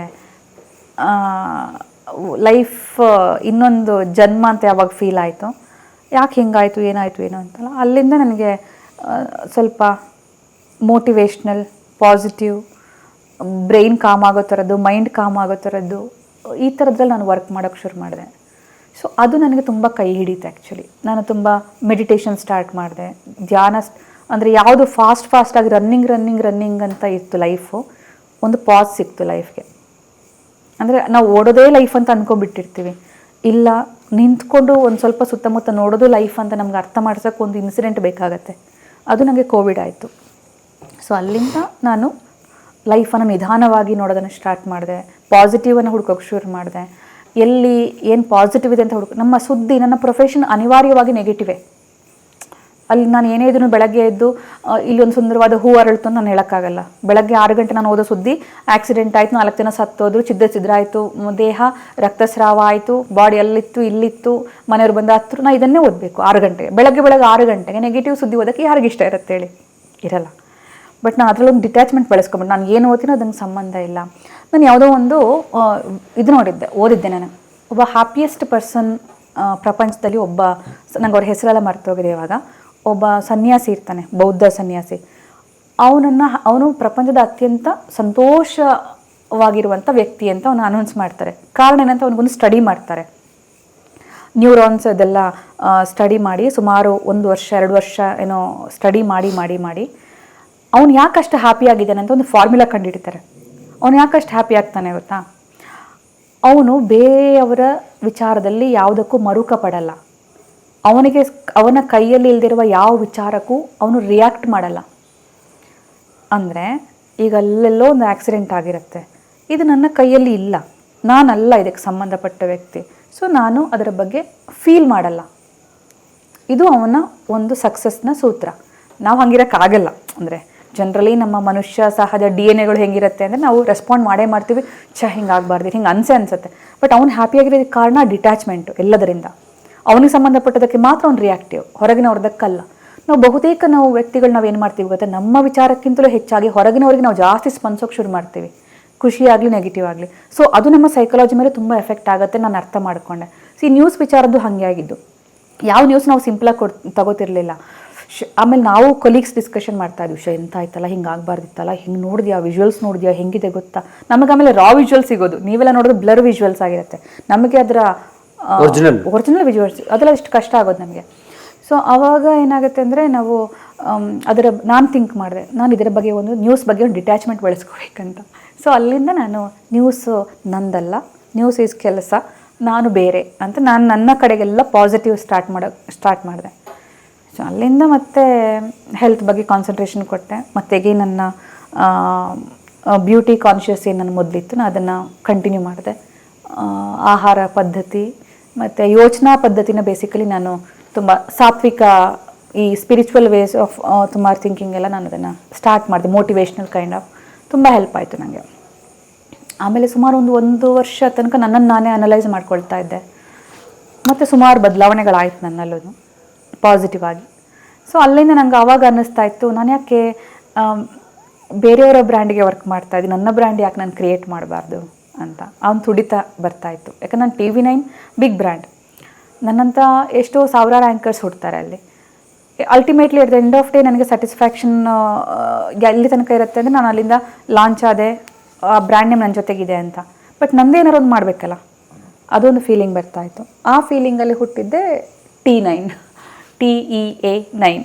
ಲೈಫ್, ಇನ್ನೊಂದು ಜನ್ಮ ಅಂತ ಯಾವಾಗ ಫೀಲ್ ಆಯಿತು, ಯಾಕೆ ಹಿಂಗಾಯಿತು, ಏನಾಯಿತು, ಏನೋ ಅಂತಲ್ಲ, ಅಲ್ಲಿಂದ ನನಗೆ ಸ್ವಲ್ಪ ಮೋಟಿವೇಶ್ನಲ್ ಪಾಸಿಟಿವ್ ಬ್ರೈನ್ ಕಾಮ್ ಆಗೋ ಥರದ್ದು ಮೈಂಡ್ ಕಾಮ್ ಆಗೋ ಥರದ್ದು, ಈ ಥರದ್ರಲ್ಲಿ ನಾನು ವರ್ಕ್ ಮಾಡೋಕ್ಕೆ ಶುರು ಮಾಡಿದೆ. ಸೊ ಅದು ನನಗೆ ತುಂಬ ಕೈ ಹಿಡಿತು ಆ್ಯಕ್ಚುಲಿ ನಾನು ತುಂಬ ಮೆಡಿಟೇಷನ್ ಸ್ಟಾರ್ಟ್ ಮಾಡಿದೆ. ಧ್ಯಾನ ಅಂದರೆ ಯಾವುದು ಫಾಸ್ಟ್ ಫಾಸ್ಟಾಗಿ ರನ್ನಿಂಗ್ ರನ್ನಿಂಗ್ ರನ್ನಿಂಗ್ ಅಂತ ಇತ್ತು ಲೈಫು ಒಂದು ಪಾಸ್ ಸಿಕ್ತು ಲೈಫ್ಗೆ ಅಂದರೆ ನಾವು ಓಡೋದೇ ಲೈಫ್ ಅಂತ ಅಂದ್ಕೊಂಡ್ಬಿಟ್ಟಿರ್ತೀವಿ ಇಲ್ಲ, ನಿಂತ್ಕೊಂಡು ಒಂದು ಸ್ವಲ್ಪ ಸುತ್ತಮುತ್ತ ನೋಡೋದು ಲೈಫ್ ಅಂತ ನಮ್ಗೆ ಅರ್ಥ ಮಾಡ್ಸೋಕೆ ಒಂದು ಇನ್ಸಿಡೆಂಟ್ ಬೇಕಾಗತ್ತೆ. ಅದು ನನಗೆ ಕೋವಿಡ್ ಆಯಿತು. ಸೊ ಅಲ್ಲಿಂದ ನಾನು ಲೈಫನ್ನು ನಿಧಾನವಾಗಿ ನೋಡೋದನ್ನು ಸ್ಟಾರ್ಟ್ ಮಾಡಿದೆ. ಪಾಸಿಟಿವನ್ನು ಹುಡ್ಕೋಕೆ ಶುರು ಮಾಡಿದೆ. ಎಲ್ಲಿ ಏನು ಪಾಸಿಟಿವ್ ಇದೆ ಅಂತ ಹುಡುಕ ನಮ್ಮ ಸುದ್ದಿ, ನನ್ನ ಪ್ರೊಫೆಷನ್ ಅನಿವಾರ್ಯವಾಗಿ ನೆಗೆಟಿವೇ ಅಲ್ಲಿ ನಾನು ಏನೇ ಇದ್ರು ಬೆಳಗ್ಗೆ ಎದ್ದು ಇಲ್ಲೊಂದು ಸುಂದರವಾದ ಹೂ ಅರಳ್ತು ನಾನು ಹೇಳೋಕ್ಕಾಗಲ್ಲ. ಬೆಳಗ್ಗೆ ಆರು ಗಂಟೆ ನಾನು ಓದೋ ಸುದ್ದಿ ಆಕ್ಸಿಡೆಂಟ್ ಆಯಿತು, ನಾಲ್ಕು ಜನ ಸತ್ತೋದ್ರು, ಛಿದ್ರ ಛಿದ್ರ ಆಯಿತು ದೇಹ, ರಕ್ತಸ್ರಾವ ಆಯಿತು ಬಾಡಿ ಅಲ್ಲಿತ್ತು, ಇಲ್ಲಿತ್ತು, ಮನೆಯವ್ರು ಬಂದ ಹತ್ರ ನಾನು ಇದನ್ನೇ ಓದಬೇಕು, ಆರು ಗಂಟೆಗೆ ಬೆಳಗ್ಗೆ ಬೆಳಗ್ಗೆ ಆರು ಗಂಟೆಗೆ ನೆಗೆಟಿವ್ ಸುದ್ದಿ ಓದೋಕ್ಕೆ ಯಾರಿಗೆ ಇಷ್ಟ ಇರುತ್ತೆ ಹೇಳಿ? ಇರಲ್ಲ. ಬಟ್ ನಾನು ಅದರಲ್ಲೊಂದು ಡಿಟ್ಯಾಚ್ಮೆಂಟ್ ಬೆಳೆಸ್ಕೊಂಬಿಟ್ಟು, ನಾನು ಏನು ಓದ್ತೀನೋ ಅದಕ್ಕೆ ಸಂಬಂಧ ಇಲ್ಲ. ನಾನು ಯಾವುದೋ ಒಂದು ಇದು ನೋಡಿದ್ದೆ, ಓದಿದ್ದೆ ನಾನು. ಒಬ್ಬ ಹ್ಯಾಪಿಯೆಸ್ಟ್ ಪರ್ಸನ್ ಪ್ರಪಂಚದಲ್ಲಿ ಒಬ್ಬ ನಂಗೆ ಅವ್ರ ಹೆಸರೆಲ್ಲ ಮರ್ತೋಗಿದೆ ಇವಾಗ. ಒಬ್ಬ ಸನ್ಯಾಸಿ ಇರ್ತಾನೆ, ಬೌದ್ಧ ಸನ್ಯಾಸಿ. ಅವನನ್ನು, ಅವನು ಪ್ರಪಂಚದ ಅತ್ಯಂತ ಸಂತೋಷವಾಗಿರುವಂಥ ವ್ಯಕ್ತಿ ಅಂತ ಅವನು ಅನೌನ್ಸ್ ಮಾಡ್ತಾರೆ. ಕಾರಣ ಏನಂತ ಅವನಿಗೊಂದು ಸ್ಟಡಿ ಮಾಡ್ತಾರೆ. ನ್ಯೂರಾನ್ಸ್ ಅದೆಲ್ಲ ಸ್ಟಡಿ ಮಾಡಿ ಸುಮಾರು ಒಂದು ವರ್ಷ, ಎರಡು ವರ್ಷ ಏನೋ ಸ್ಟಡಿ ಮಾಡಿ ಮಾಡಿ ಮಾಡಿ ಅವನು ಯಾಕಷ್ಟು ಹ್ಯಾಪಿ ಆಗಿದ್ದಾನೆ ಅಂತ ಒಂದು ಫಾರ್ಮುಲಾ ಕಂಡುಹಿಡಿತಾರೆ ಅವನು ಯಾಕಷ್ಟು ಹ್ಯಾಪಿ ಆಗ್ತಾನೆ ಗೊತ್ತಾ? ಅವನು ಬೇರೆಯವರ ವಿಚಾರದಲ್ಲಿ ಯಾವುದಕ್ಕೂ ಮರುಕ ಪಡಲ್ಲ ಅವನಿಗೆ ಅವನ ಕೈಯಲ್ಲಿ ಇಲ್ದಿರುವ ಯಾವ ವಿಚಾರಕ್ಕೂ ಅವನು ರಿಯಾಕ್ಟ್ ಮಾಡಲ್ಲ. ಅಂದರೆ ಈಗ ಅಲ್ಲೆಲ್ಲೋ ಒಂದು ಆಕ್ಸಿಡೆಂಟ್ ಆಗಿರುತ್ತೆ. ಇದು ನನ್ನ ಕೈಯಲ್ಲಿ ಇಲ್ಲ. ನಾನಲ್ಲ ಇದಕ್ಕೆ ಸಂಬಂಧಪಟ್ಟ ವ್ಯಕ್ತಿ. ಸೊ ನಾನು ಅದರ ಬಗ್ಗೆ ಫೀಲ್ ಮಾಡಲ್ಲ. ಇದು ಅವನ ಒಂದು ಸಕ್ಸಸ್ನ ಸೂತ್ರ. ನಾವು ಹಂಗಿರೋಕ್ಕಾಗಲ್ಲ ಅಂದರೆ ಜನರಲಿ ನಮ್ಮ ಮನುಷ್ಯ ಸಹಜ ಡಿ ಎನ್ ಎಗಳು ಹೆಂಗಿರುತ್ತೆ ಅಂದರೆ ನಾವು ರೆಸ್ಪಾಂಡ್ ಮಾಡೇ ಮಾಡ್ತೀವಿ, ಛ ಹಿಂಗೆ ಆಗಬಾರ್ದು ಹಿಂಗೆ ಅನಿಸೆ ಅನ್ಸುತ್ತೆ. ಬಟ್ ಅವ್ನು ಹ್ಯಾಪಿಯಾಗಿರೋದಕ್ಕೆ ಕಾರಣ ಡಿಟ್ಯಾಚ್ಮೆಂಟು ಎಲ್ಲದರಿಂದ. ಅವನಿಗೆ ಸಂಬಂಧಪಟ್ಟದಕ್ಕೆ ಮಾತ್ರ ಅವ್ನು ರಿಯಾಕ್ಟಿವ್ ಹೊರಗಿನವ್ರದಕ್ಕಲ್ಲ ನಾವು ಬಹುತೇಕ ನಾವು ವ್ಯಕ್ತಿಗಳು ನಾವು ಏನು ಮಾಡ್ತೀವಿ ಗೊತ್ತಾ? ನಮ್ಮ ವಿಚಾರಕ್ಕಿಂತಲೂ ಹೆಚ್ಚಾಗಿ ಹೊರಗಿನವ್ರಿಗೆ ನಾವು ಜಾಸ್ತಿ ಸ್ಪಂದಿಸೋಕೆ ಶುರು ಮಾಡ್ತೀವಿ. ಖುಷಿಯಾಗಲಿ ನೆಗೆಟಿವ್ ಆಗಲಿ. ಸೊ ಅದು ನಮ್ಮ ಸೈಕಾಲಜಿ ಮೇಲೆ ತುಂಬ ಎಫೆಕ್ಟ್ ಆಗುತ್ತೆ ನಾನು ಅರ್ಥ ಮಾಡ್ಕೊಂಡೆ. ಸಿ ನ್ಯೂಸ್ ವಿಚಾರದ್ದು ಹಾಗೆ ಆಗಿದ್ದು. ಯಾವ ನ್ಯೂಸ್ ನಾವು ಸಿಂಪಲಾಗಿ ಕೊಡ್, ತಗೋತಿರ್ಲಿಲ್ಲ. ಶ, ಆಮೇಲೆ ನಾವು ಕೊಲೀಗ್ಸ್ ಡಿಸ್ಕಷನ್ ಮಾಡ್ತಾ ಇದ್ವಿ. ಶ ಎಂತ ಆಯ್ತಲ್ಲ? ಹಿಂಗೆ ಆಗಬಾರ್ದಿತ್ತಲ್ಲ? ಹಿಂಗೆ ನೋಡಿದ್ಯಾ? ವಿಜುವಲ್ಸ್ ನೋಡಿದ್ಯಾ? ಹೆಂಗಿದೆ ಗೊತ್ತಾ? ನಮಗೆ ಆಮೇಲೆ ರಾ ವಿಜುವಲ್ ಸಿಗೋದು. ನೀವೆಲ್ಲ ನೋಡಿದ್ರೆ ಬ್ಲರ್ ವಿಜುವಲ್ಸ್ ಆಗಿರುತ್ತೆ. ನಮಗೆ ಅದರ Original. ಒರಿಜಿನಲ್ ವಿಜುವಲ್ಸ್ ಅದೆಲ್ಲ ಇಷ್ಟು ಕಷ್ಟ ಆಗೋದು ನಮಗೆ. ಸೊ ಆವಾಗ ಏನಾಗುತ್ತೆ ಅಂದರೆ ನಾವು ಅದರ ನಾನು ಥಿಂಕ್ ಮಾಡಿದೆ ನಾನು ಇದರ ಬಗ್ಗೆ ಒಂದು ನ್ಯೂಸ್ ಬಗ್ಗೆ ಒಂದು ಡಿಟ್ಯಾಚ್ಮೆಂಟ್ ಬೆಳೆಸ್ಕೋಬೇಕಂತ. ಸೊ ಅಲ್ಲಿಂದ ನಾನು ನ್ಯೂಸು ನಂದಲ್ಲ ನ್ಯೂಸ್ ಈಸ್ ಕೆಲಸ ನಾನು ಬೇರೆ ಅಂತ ನಾನು ನನ್ನ ಕಡೆಗೆಲ್ಲ ಪಾಸಿಟಿವ್ ಸ್ಟಾರ್ಟ್ ಮಾಡೋ ಸ್ಟಾರ್ಟ್ ಮಾಡಿದೆ. ಸೊ ಅಲ್ಲಿಂದ ಮತ್ತೆ ಹೆಲ್ತ್ ಬಗ್ಗೆ ಕಾನ್ಸಂಟ್ರೇಷನ್ ಕೊಟ್ಟೆ. ಮತ್ತೆ ನನ್ನ ಬ್ಯೂಟಿ ಕಾನ್ಷಿಯಸ್ ಏನು ನನ್ನ ಮೊದಲಿತ್ತು ನಾನು ಅದನ್ನು ಕಂಟಿನ್ಯೂ ಮಾಡಿದೆ. ಆಹಾರ ಪದ್ಧತಿ ಮತ್ತು ಯೋಚನಾ ಪದ್ಧತಿನ ಬೇಸಿಕಲಿ ನಾನು ತುಂಬ ಸಾತ್ವಿಕ ಈ ಸ್ಪಿರಿಚುವಲ್ ವೇಸ್ ಆಫ್ ಸುಮಾರು ಥಿಂಕಿಂಗ್ ಎಲ್ಲ ನಾನು ಅದನ್ನು ಸ್ಟಾರ್ಟ್ ಮಾಡಿದೆ ಮೋಟಿವೇಶ್ನಲ್ ಕೈಂಡ್ ಆಫ್ ತುಂಬ ಹೆಲ್ಪ್ ಆಯಿತು ನನಗೆ ಆಮೇಲೆ ಸುಮಾರು ಒಂದು ಒಂದು ವರ್ಷ ತನಕ ನನ್ನನ್ನು ನಾನೇ ಅನಲೈಸ್ ಮಾಡ್ಕೊಳ್ತಾ ಇದ್ದೆ. ಮತ್ತು ಸುಮಾರು ಬದಲಾವಣೆಗಳಾಯಿತು ನನ್ನಲ್ಲೂ ಪಾಸಿಟಿವ್ ಆಗಿ. ಸೊ ಅಲ್ಲಿಂದ ನನಗೆ ಆವಾಗ ಅನ್ನಿಸ್ತಾ ಇತ್ತು, ನಾನು ಯಾಕೆ ಬೇರೆಯವರ ಬ್ರ್ಯಾಂಡಿಗೆ ವರ್ಕ್ ಮಾಡ್ತಾ ಇದ್ದೀನಿ, ನನ್ನ ಬ್ರ್ಯಾಂಡ್ ಯಾಕೆ ನಾನು ಕ್ರಿಯೇಟ್ ಮಾಡಬಾರ್ದು? ಅಂತ. ಅವ್ನು ತುಡಿತ ಬರ್ತಾ ಇತ್ತು. ಯಾಕಂದ್ರೆ ನಾನು T V nine big brand. ನನ್ನಂಥ ಎಷ್ಟೋ ಸಾವಿರಾರು ಆ್ಯಂಕರ್ಸ್ ಹುಡ್ತಾರೆ ಅಲ್ಲಿ. Ultimately at the end of day ನನಗೆ ಸ್ಯಾಟಿಸ್ಫ್ಯಾಕ್ಷನ್ ಎಲ್ಲಿ ತನಕ ಇರುತ್ತೆ ಅಂದರೆ ನಾನು ಅಲ್ಲಿಂದ ಲಾಂಚ್ ಆದೆ, ಆ ಬ್ರ್ಯಾಂಡ್ ನೇಮ್ ನನ್ನ ಜೊತೆಗಿದೆ ಅಂತ. ಬಟ್ ನಂದೇನಾರು ಒಂದು ಮಾಡಬೇಕಲ್ಲ? ಅದೊಂದು ಫೀಲಿಂಗ್ ಬರ್ತಾಯಿತ್ತು ಆ ಫೀಲಿಂಗಲ್ಲಿ ಹುಟ್ಟಿದ್ದೆ T nine T E A nine